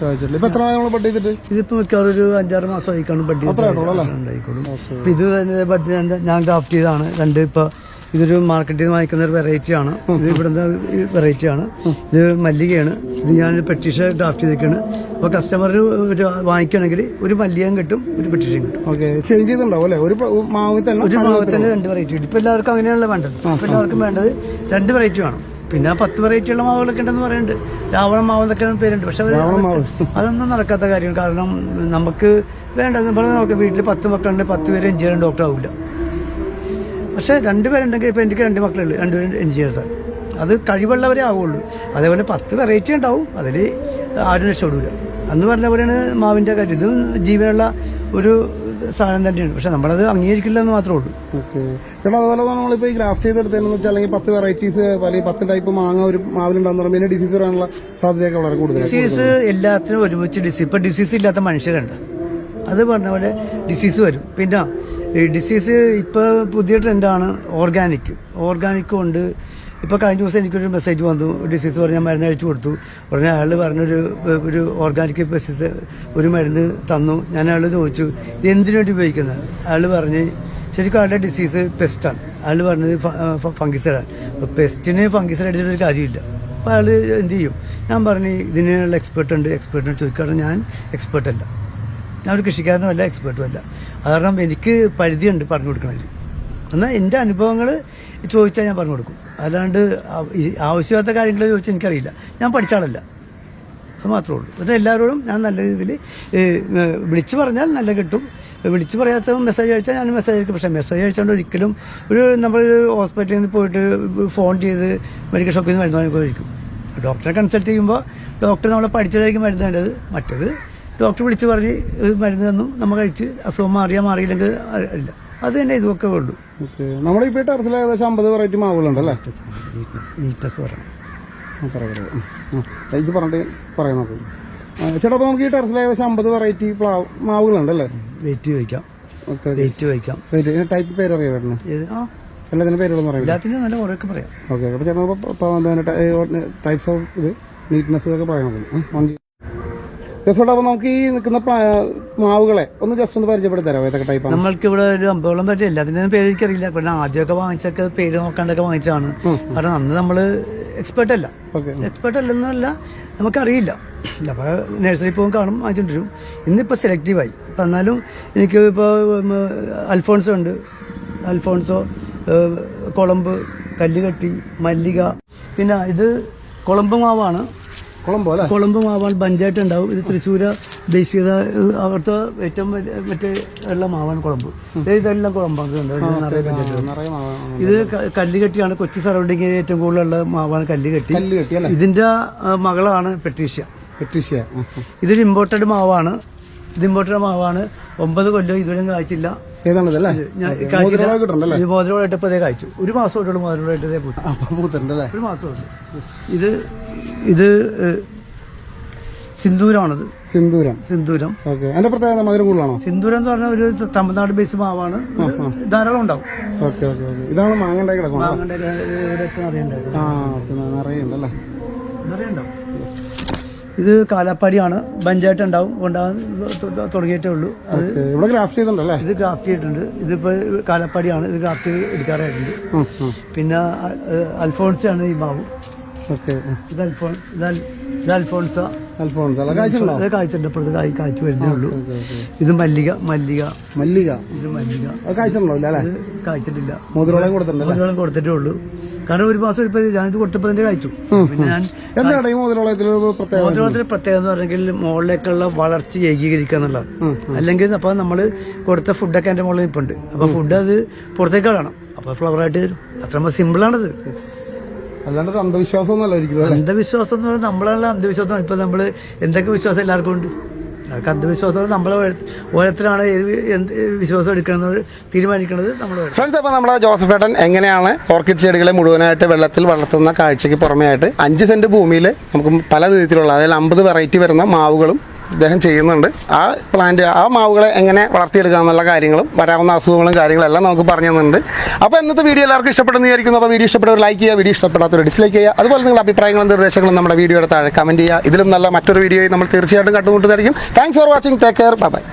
ഇതിപ്പോ മിക്കവാറും ഒരു അഞ്ചാറ് മാസം ആയിക്കാണ് ബഡ് ഉണ്ടായിക്കോളും ഇത് തന്നെ ബഡ് ഞാൻ- ക്രാഫ്റ്റ് ചെയ്താണ് രണ്ട് ഇപ്പൊ ഇതൊരു മാർക്കറ്റിൽ നിന്ന് വാങ്ങിക്കുന്ന ഒരു വെറൈറ്റിയാണ് ഇത് ഇവിടുന്ന് വെറൈറ്റി ആണ്. ഇത് മല്ലികയാണ്. ഇത് ഞാൻ പെട്ടീഷ ഡ്രാഫ്റ്റ് ചെയ്തേക്കാണ്. അപ്പൊ കസ്റ്റമർ വാങ്ങിക്കുകയാണെങ്കിൽ ഒരു മല്ലികയും കിട്ടും ഒരു പെട്ടീഷയും കിട്ടും. ചേഞ്ച് ചെയ്തിട്ടുണ്ടാവും അല്ലേ? ഒരു പ്ര- മാവിൽ തന്നെ ഒരു മാവത്തിന് രണ്ട് വെറൈറ്റി കിട്ടും ഇപ്പൊ എല്ലാവർക്കും അങ്ങനെയാണല്ലോ വേണ്ടത്. ഇപ്പൊ എല്ലാവർക്കും വേണ്ടത് രണ്ട് വെറൈറ്റി വേണം. പിന്നെ പത്ത് വെറൈറ്റി ഉള്ള മാവുകളൊക്കെ ഉണ്ടെന്ന് പറയുന്നുണ്ട് രാവണ മാവ് എന്നൊക്കെ പേരുണ്ട്. പക്ഷെ അതൊന്നും നടക്കാത്ത കാര്യമാണ് കാരണം നമുക്ക് വേണ്ടത് പറഞ്ഞാൽ നോക്കാം വീട്ടിൽ പത്ത് മക്കളുണ്ട് പത്ത് പേര് എഞ്ചിനീയറും ഡോക്ടർ ആവില്ല പക്ഷെ രണ്ടുപേരുണ്ടെങ്കിൽ ഇപ്പൊ എനിക്ക് രണ്ട് മക്കളുണ്ട്. രണ്ടുപേരും എഞ്ചിനീയേഴ്സാണ് അത് കഴിവുള്ളവരെ ആവുള്ളൂ. അതേപോലെ പത്ത് വെറൈറ്റി ഉണ്ടാവും. അതിൽ ആരും രക്ഷപ്പെടില്ല അന്ന് പറഞ്ഞ പോലെയാണ് മാവിന്റെ കാര്യം. ഇതും ജീവനുള്ള ഒരു സാധനം തന്നെയാണ്. പക്ഷെ നമ്മളത് അംഗീകരിക്കില്ല എന്ന് മാത്രമേ ഉള്ളൂ. ഓക്കെ. ചേട്ടാ അതുപോലെ തന്നെ നമ്മളിപ്പോൾ ഈ ഗ്രാഫ്റ്റ് ചെയ്തെടുത്തതെന്ന് വെച്ചാൽ അല്ലെങ്കിൽ പത്ത് വെറൈറ്റീസ് അല്ലെങ്കിൽ പത്ത് ടൈപ്പ് മാങ്ങ ഒരു മാവിലുണ്ടാകുന്ന പറയുമ്പോൾ പിന്നെ ഡിസീസ് വരാനുള്ള സാധ്യതയൊക്കെ വളരെ കൂടുതൽ ഡിസീസ് എല്ലാത്തിനും ഒരുമിച്ച് ഡിസീസ് ഇപ്പം ഡിസീസ് ഇല്ലാത്ത മനുഷ്യരുണ്ട്. അത് പറഞ്ഞ പോലെ ഡിസീസ് വരും. പിന്നെ ഈ ഡിസീസ് ഇപ്പോൾ പുതിയ ട്രെൻഡാണ് ഓർഗാനിക് ഓർഗാനിക്കും ഉണ്ട് ഇപ്പോൾ കഴിഞ്ഞ ദിവസം എനിക്കൊരു മെസ്സേജ് വന്നു. ഡിസീസ് പറഞ്ഞ് ഞാൻ മരുന്ന് അയച്ചു കൊടുത്തു. ഉടനെ അയാൾ പറഞ്ഞൊരു ഒരു ഓർഗാനിക് പെസ്റ്റിസ് ഒരു മരുന്ന് തന്നു. ഞാൻ അയാൾ ചോദിച്ചു ഇത് എന്തിനു വേണ്ടി ഉപയോഗിക്കുന്നത്? അയാൾ പറഞ്ഞ് ശരിക്കും അയാളുടെ ഡിസീസ് പെസ്റ്റാണ് അയാൾ പറഞ്ഞത് ഫംഗിസൈഡാണ് പെസ്റ്റിന് ഫംഗിസൈഡ് അടിച്ചിട്ടൊരു കാര്യമില്ല. അപ്പോൾ അയാൾ എന്ത് ചെയ്യും? ഞാൻ പറഞ്ഞു ഇതിനുള്ള എക്സ്പേർട്ട് ഉണ്ട്. എക്സ്പെർട്ടിനെ ചോദിക്കാറ് ഞാൻ എക്സ്പേർട്ടല്ല ഞാൻ ഒരു കൃഷിക്കാരനും അല്ല എക്സ്പേർട്ടും അല്ല. കാരണം എനിക്ക് പരിധിയുണ്ട് പറഞ്ഞു കൊടുക്കണതിൽ എന്നാൽ എന്റെ അനുഭവങ്ങൾ ചോദിച്ചാൽ ഞാൻ പറഞ്ഞു കൊടുക്കും. അല്ലാണ്ട് ആവശ്യമില്ലാത്ത കാര്യങ്ങൾ ചോദിച്ചാൽ എനിക്കറിയില്ല. ഞാൻ പഠിച്ച ആളല്ല. അത് മാത്രമേ ഉള്ളൂ. പിന്നെ എല്ലാവരോടും ഞാൻ നല്ല രീതിയിൽ വിളിച്ചു പറഞ്ഞാൽ നല്ല കിട്ടും. വിളിച്ചു പറയാത്ത മെസ്സേജ് അയച്ചാൽ ഞാൻ മെസ്സേജ് അയക്കും. പക്ഷേ മെസ്സേജ് അയച്ചുകൊണ്ട് ഒരിക്കലും ഒരു നമ്മൾ ഹോസ്പിറ്റലിൽ നിന്ന് പോയിട്ട് ഫോൺ ചെയ്ത് മെഡിക്കൽ ഷോപ്പിൽ നിന്ന് മരുന്ന് വാങ്ങിക്കൊണ്ടിരിക്കും ഡോക്ടറെ കൺസൾട്ട് ചെയ്യുമ്പോൾ ഡോക്ടർ നമ്മളെ പഠിച്ചതായിരിക്കും മരുന്ന് വേണ്ടത്. മറ്റത് ഡോക്ടർ വിളിച്ച് പറഞ്ഞ് മരുന്ന് തന്നു. നമ്മൾ കഴിച്ച് അസുഖം മാറിയാൽ മാറിയില്ലെങ്കിൽ ഇല്ല. അത് തന്നെ ഇതൊക്കെ ഉള്ളൂ. നമ്മുടെ ഈ ടെറസിൽ ഏകദേശം അമ്പത് വെറൈറ്റി മാവുകളുണ്ടല്ലേ ആ, പറയാം, പറയാം. ഇത് പറഞ്ഞിട്ട് പറയാൻ നോക്കും. ആ, ചേട്ടാ അപ്പോൾ നമുക്ക് ഈ ടെറസിൽ ഏകദേശം അമ്പത് വെറൈറ്റി പ്ലാവ് മാവുകളുണ്ട് അല്ലേ? വെയിറ്റ് ചോദിക്കാം. വെയിറ്റ് ചോദിക്കാം. ടൈപ്പ് പേര് അറിയാം ചേട്ടന്? എല്ലാത്തിന്റെ ആ. എല്ലാത്തിനും പേരുകളും പറയാം എല്ലാത്തിന്റെ നല്ല കുറേയൊക്കെ പറയാം. ഓക്കെ അപ്പോൾ ചേട്ടൻ ടൈപ്സ് ഓഫ് ഇത് നീറ്റ്നെസ് ഒക്കെ പറയാൻ നോക്കും. ജസ്റ്റ് അപ്പോൾ നമുക്ക് ഈ നിൽക്കുന്ന മാവുകളെ ഒന്ന് ജസ്റ്റ് ഒന്ന് പരിചയപ്പെടുത്തി തരാമോ ഏതൊക്കെ ടൈപ്പ് നമ്മൾക്ക് ഇവിടെ ഒരു അമ്പതോളം പറ്റില്ല എല്ലാത്തിനും പേര് എനിക്കറിയില്ല. പിന്നെ ആദ്യമൊക്കെ വാങ്ങിച്ചൊക്കെ പേര് നോക്കാണ്ടൊക്കെ വാങ്ങിച്ചാണ് കാരണം അന്ന് നമ്മൾ എക്സ്പെർട്ട് അല്ല. എക്സ്പെർട്ട് അല്ലെന്നല്ല നമുക്കറിയില്ല. അപ്പോൾ നഴ്സറി പോകും കാണും വാങ്ങിച്ചുകൊണ്ടിരും ഇന്നിപ്പോൾ സെലക്റ്റീവായി ഇപ്പം എന്നാലും എനിക്ക് ഇപ്പോൾ അൽഫോൺസോ ഉണ്ട്. അൽഫോൺസോ കുളമ്പ് കല്ലുകട്ടി മല്ലിക. പിന്നെ ഇത് കുളമ്പ് മാവാണ്. കുളമ്പോ മാവാണ്. പഞ്ചായത്ത് ഉണ്ടാവും. ഇത് തൃശ്ശൂര് ബേസ് ചെയ്ത അവിടുത്തെ ഏറ്റവും മറ്റേ ഉള്ള മാവാണ് കുളമ്പ് ഇത് ഇതെല്ലാം കുളമ്പാണ് ഇത് കല്ലുകെട്ടിയാണ് കൊച്ചി സറൗണ്ടിങ്ങിൽ ഏറ്റവും കൂടുതലുള്ള മാവാണ് കല്ലുകെട്ടി കല്ല് കെട്ടി ഇതിന്റെ മകളാണ് പെട്രീഷ്യ. പെട്രീഷ്യ. ഇതൊരു ഇമ്പോർട്ടഡ് മാവാണ്. ഇത് ഇമ്പോർട്ടഡ് മാവാണ്. ഒമ്പത് കൊല്ലം ഇതുവരെ കായ്ച്ചില്ല. ഇത് മോതിരമായിട്ട് കായ്ച്ചു. ഒരു മാസമായിട്ടുള്ള മോതിരമായിട്ട് ഒരു മാസമുണ്ട് ഇത് ഇത് സിന്ദൂരമാണത് സിന്ദൂരം. സിന്ദൂരം. ഓക്കെ. അതിന്റെ പ്രത്യേകത മധുരം കൂടുതലാണോ? സിന്ദൂരം എന്ന് പറഞ്ഞ ഒരു തമിഴ്നാട് ബേസ് മാവാണ്. ധാരാളം ഉണ്ടാവും. Okay okay okay. ഇതാണ് മാങ്ങണ്ടായി കിടക്കുന്നത് ഇവിടെയൊക്കെ നിറയുണ്ടാവും ആ ഓക്കെ നിറയെ ഉണ്ടല്ലേ നിറയുണ്ടാവും ഇത് കാലാപ്പാടിയാണ്. ബഞ്ചായിട്ട് ഉണ്ടാവും. ഉണ്ടാകാൻ തുടങ്ങിയിട്ടേ ഉള്ളൂ. അത് ഇവിടെ ഗ്രാഫ്റ്റ് ചെയ്തിട്ടുണ്ടല്ലേ ഇത് ഗ്രാഫ്റ്റ് ചെയ്തിട്ടുണ്ട്. ഇതിപ്പോൾ കാലപ്പാടിയാണ്. ഇത് ഗ്രാഫ്റ്റ് എടുക്കാറായിട്ടുണ്ട്. പിന്നെ അൽഫോൺസ് പിന്നെ അൽഫോൺസാണ് ഈ മാവ്. ഇത് അൽഫോൺ ഇത് അൽ- ഇത് അൽഫോൺസ. അൽഫോൺസ്. കാഴ്ചയുണ്ടോ ഇത് കായ്ച്ചിട്ടുണ്ട്. ഇപ്പോൾ ഇത് കായ്ച്ചു വരുന്നേ ഉള്ളൂ. ഇത് മല്ലിക മല്ലിക. മല്ലിക? ഇത് മല്ലിക. അത് കാഴ്ചയിട്ടില്ല മോതിരോളം കൊടുത്തിട്ടുണ്ടല്ലേ? മോതിരോളം കൊടുത്തിട്ടേ ഉള്ളൂ. കാരണം ഒരു മാസം ഇപ്പൊ ഞാനിത് കൊടുത്തപ്പോൾ തന്നെ കഴിച്ചു. പിന്നെ ഞാൻ എന്താണ് ഈ പ്രത്യേകത? എന്ന് പറഞ്ഞെങ്കിൽ മുകളിലേക്കുള്ള വളർച്ച ഏകീകരിക്കുക എന്നുള്ളത് അല്ലെങ്കിൽ അപ്പൊ നമ്മൾ കൊടുത്ത ഫുഡൊക്കെ എന്റെ മുകളിൽ നിൽപ്പുണ്ട് അപ്പൊ ഫുഡ് അത് പുറത്തേക്ക് കാണാം അപ്പൊ ഫ്ലവർ ആയിട്ട് വരും. അത്ര സിമ്പിളാണത് അല്ലാണ്ട് അന്ധവിശ്വാസം അന്ധവിശ്വാസം എന്ന് പറഞ്ഞാൽ നമ്മളാണല്ലോ അന്ധവിശ്വാസം. ഇപ്പൊ നമ്മൾ എന്തൊക്കെ വിശ്വാസം എല്ലാവർക്കും ഉണ്ട്? എല്ലാവർക്കും അന്ധവിശ്വാസം നമ്മൾ ഓരോരുത്തരാണ് എന്ത് വിശ്വാസം എടുക്കണമെന്ന് തീരുമാനിക്കുന്നത് നമ്മൾ ഫ്രണ്ട്സ് അപ്പോൾ നമ്മുടെ ജോസഫ് ഏട്ടൻ എങ്ങനെയാണ് ഓർക്കിഡ് ചെടികളെ മുഴുവനായിട്ട് വെള്ളത്തിൽ വളർത്തുന്ന കാഴ്ചയ്ക്ക് പുറമേ ആയിട്ട് അഞ്ച് സെന്റ് ഭൂമിയിൽ നമുക്ക് പല രീതിയിലുള്ള അതായത് അമ്പത് വെറൈറ്റി വരുന്ന മാവുകളും ഇദ്ദേഹം ചെയ്യുന്നുണ്ട്. ആ പ്ലാന്റ് ആ മാവുകളെ എങ്ങനെ വളർത്തിയെടുക്കുക എന്നുള്ള കാര്യങ്ങളും വരാവുന്ന അസുഖങ്ങളും കാര്യങ്ങളും എല്ലാം നമുക്ക് പറഞ്ഞു തന്നിട്ടുണ്ട്. അപ്പോൾ ഇന്നത്തെ വീഡിയോ എല്ലാവർക്കും ഇഷ്ടപ്പെടുന്നു വിചാരിക്കുന്നു. അപ്പോൾ വീഡിയോ ഇഷ്ടപ്പെട്ടവർ ലൈക്ക് ചെയ്യുക വീഡിയോ ഇഷ്ടപ്പെടാത്തവർ ഡിസ്ലൈക്ക് ചെയ്യുക. അതുപോലെ നിങ്ങളുടെ അഭിപ്രായങ്ങളും നിർദ്ദേശങ്ങളും നമ്മുടെ വീഡിയോയുടെ താഴെ കമന്റ് ചെയ്യുക. ഇതിലും നല്ല മറ്റൊരു വീഡിയോയിൽ നമ്മൾ തീർച്ചയായിട്ടും കണ്ടുമുട്ടുന്നതായിരിക്കും. Thanks for watching take care bye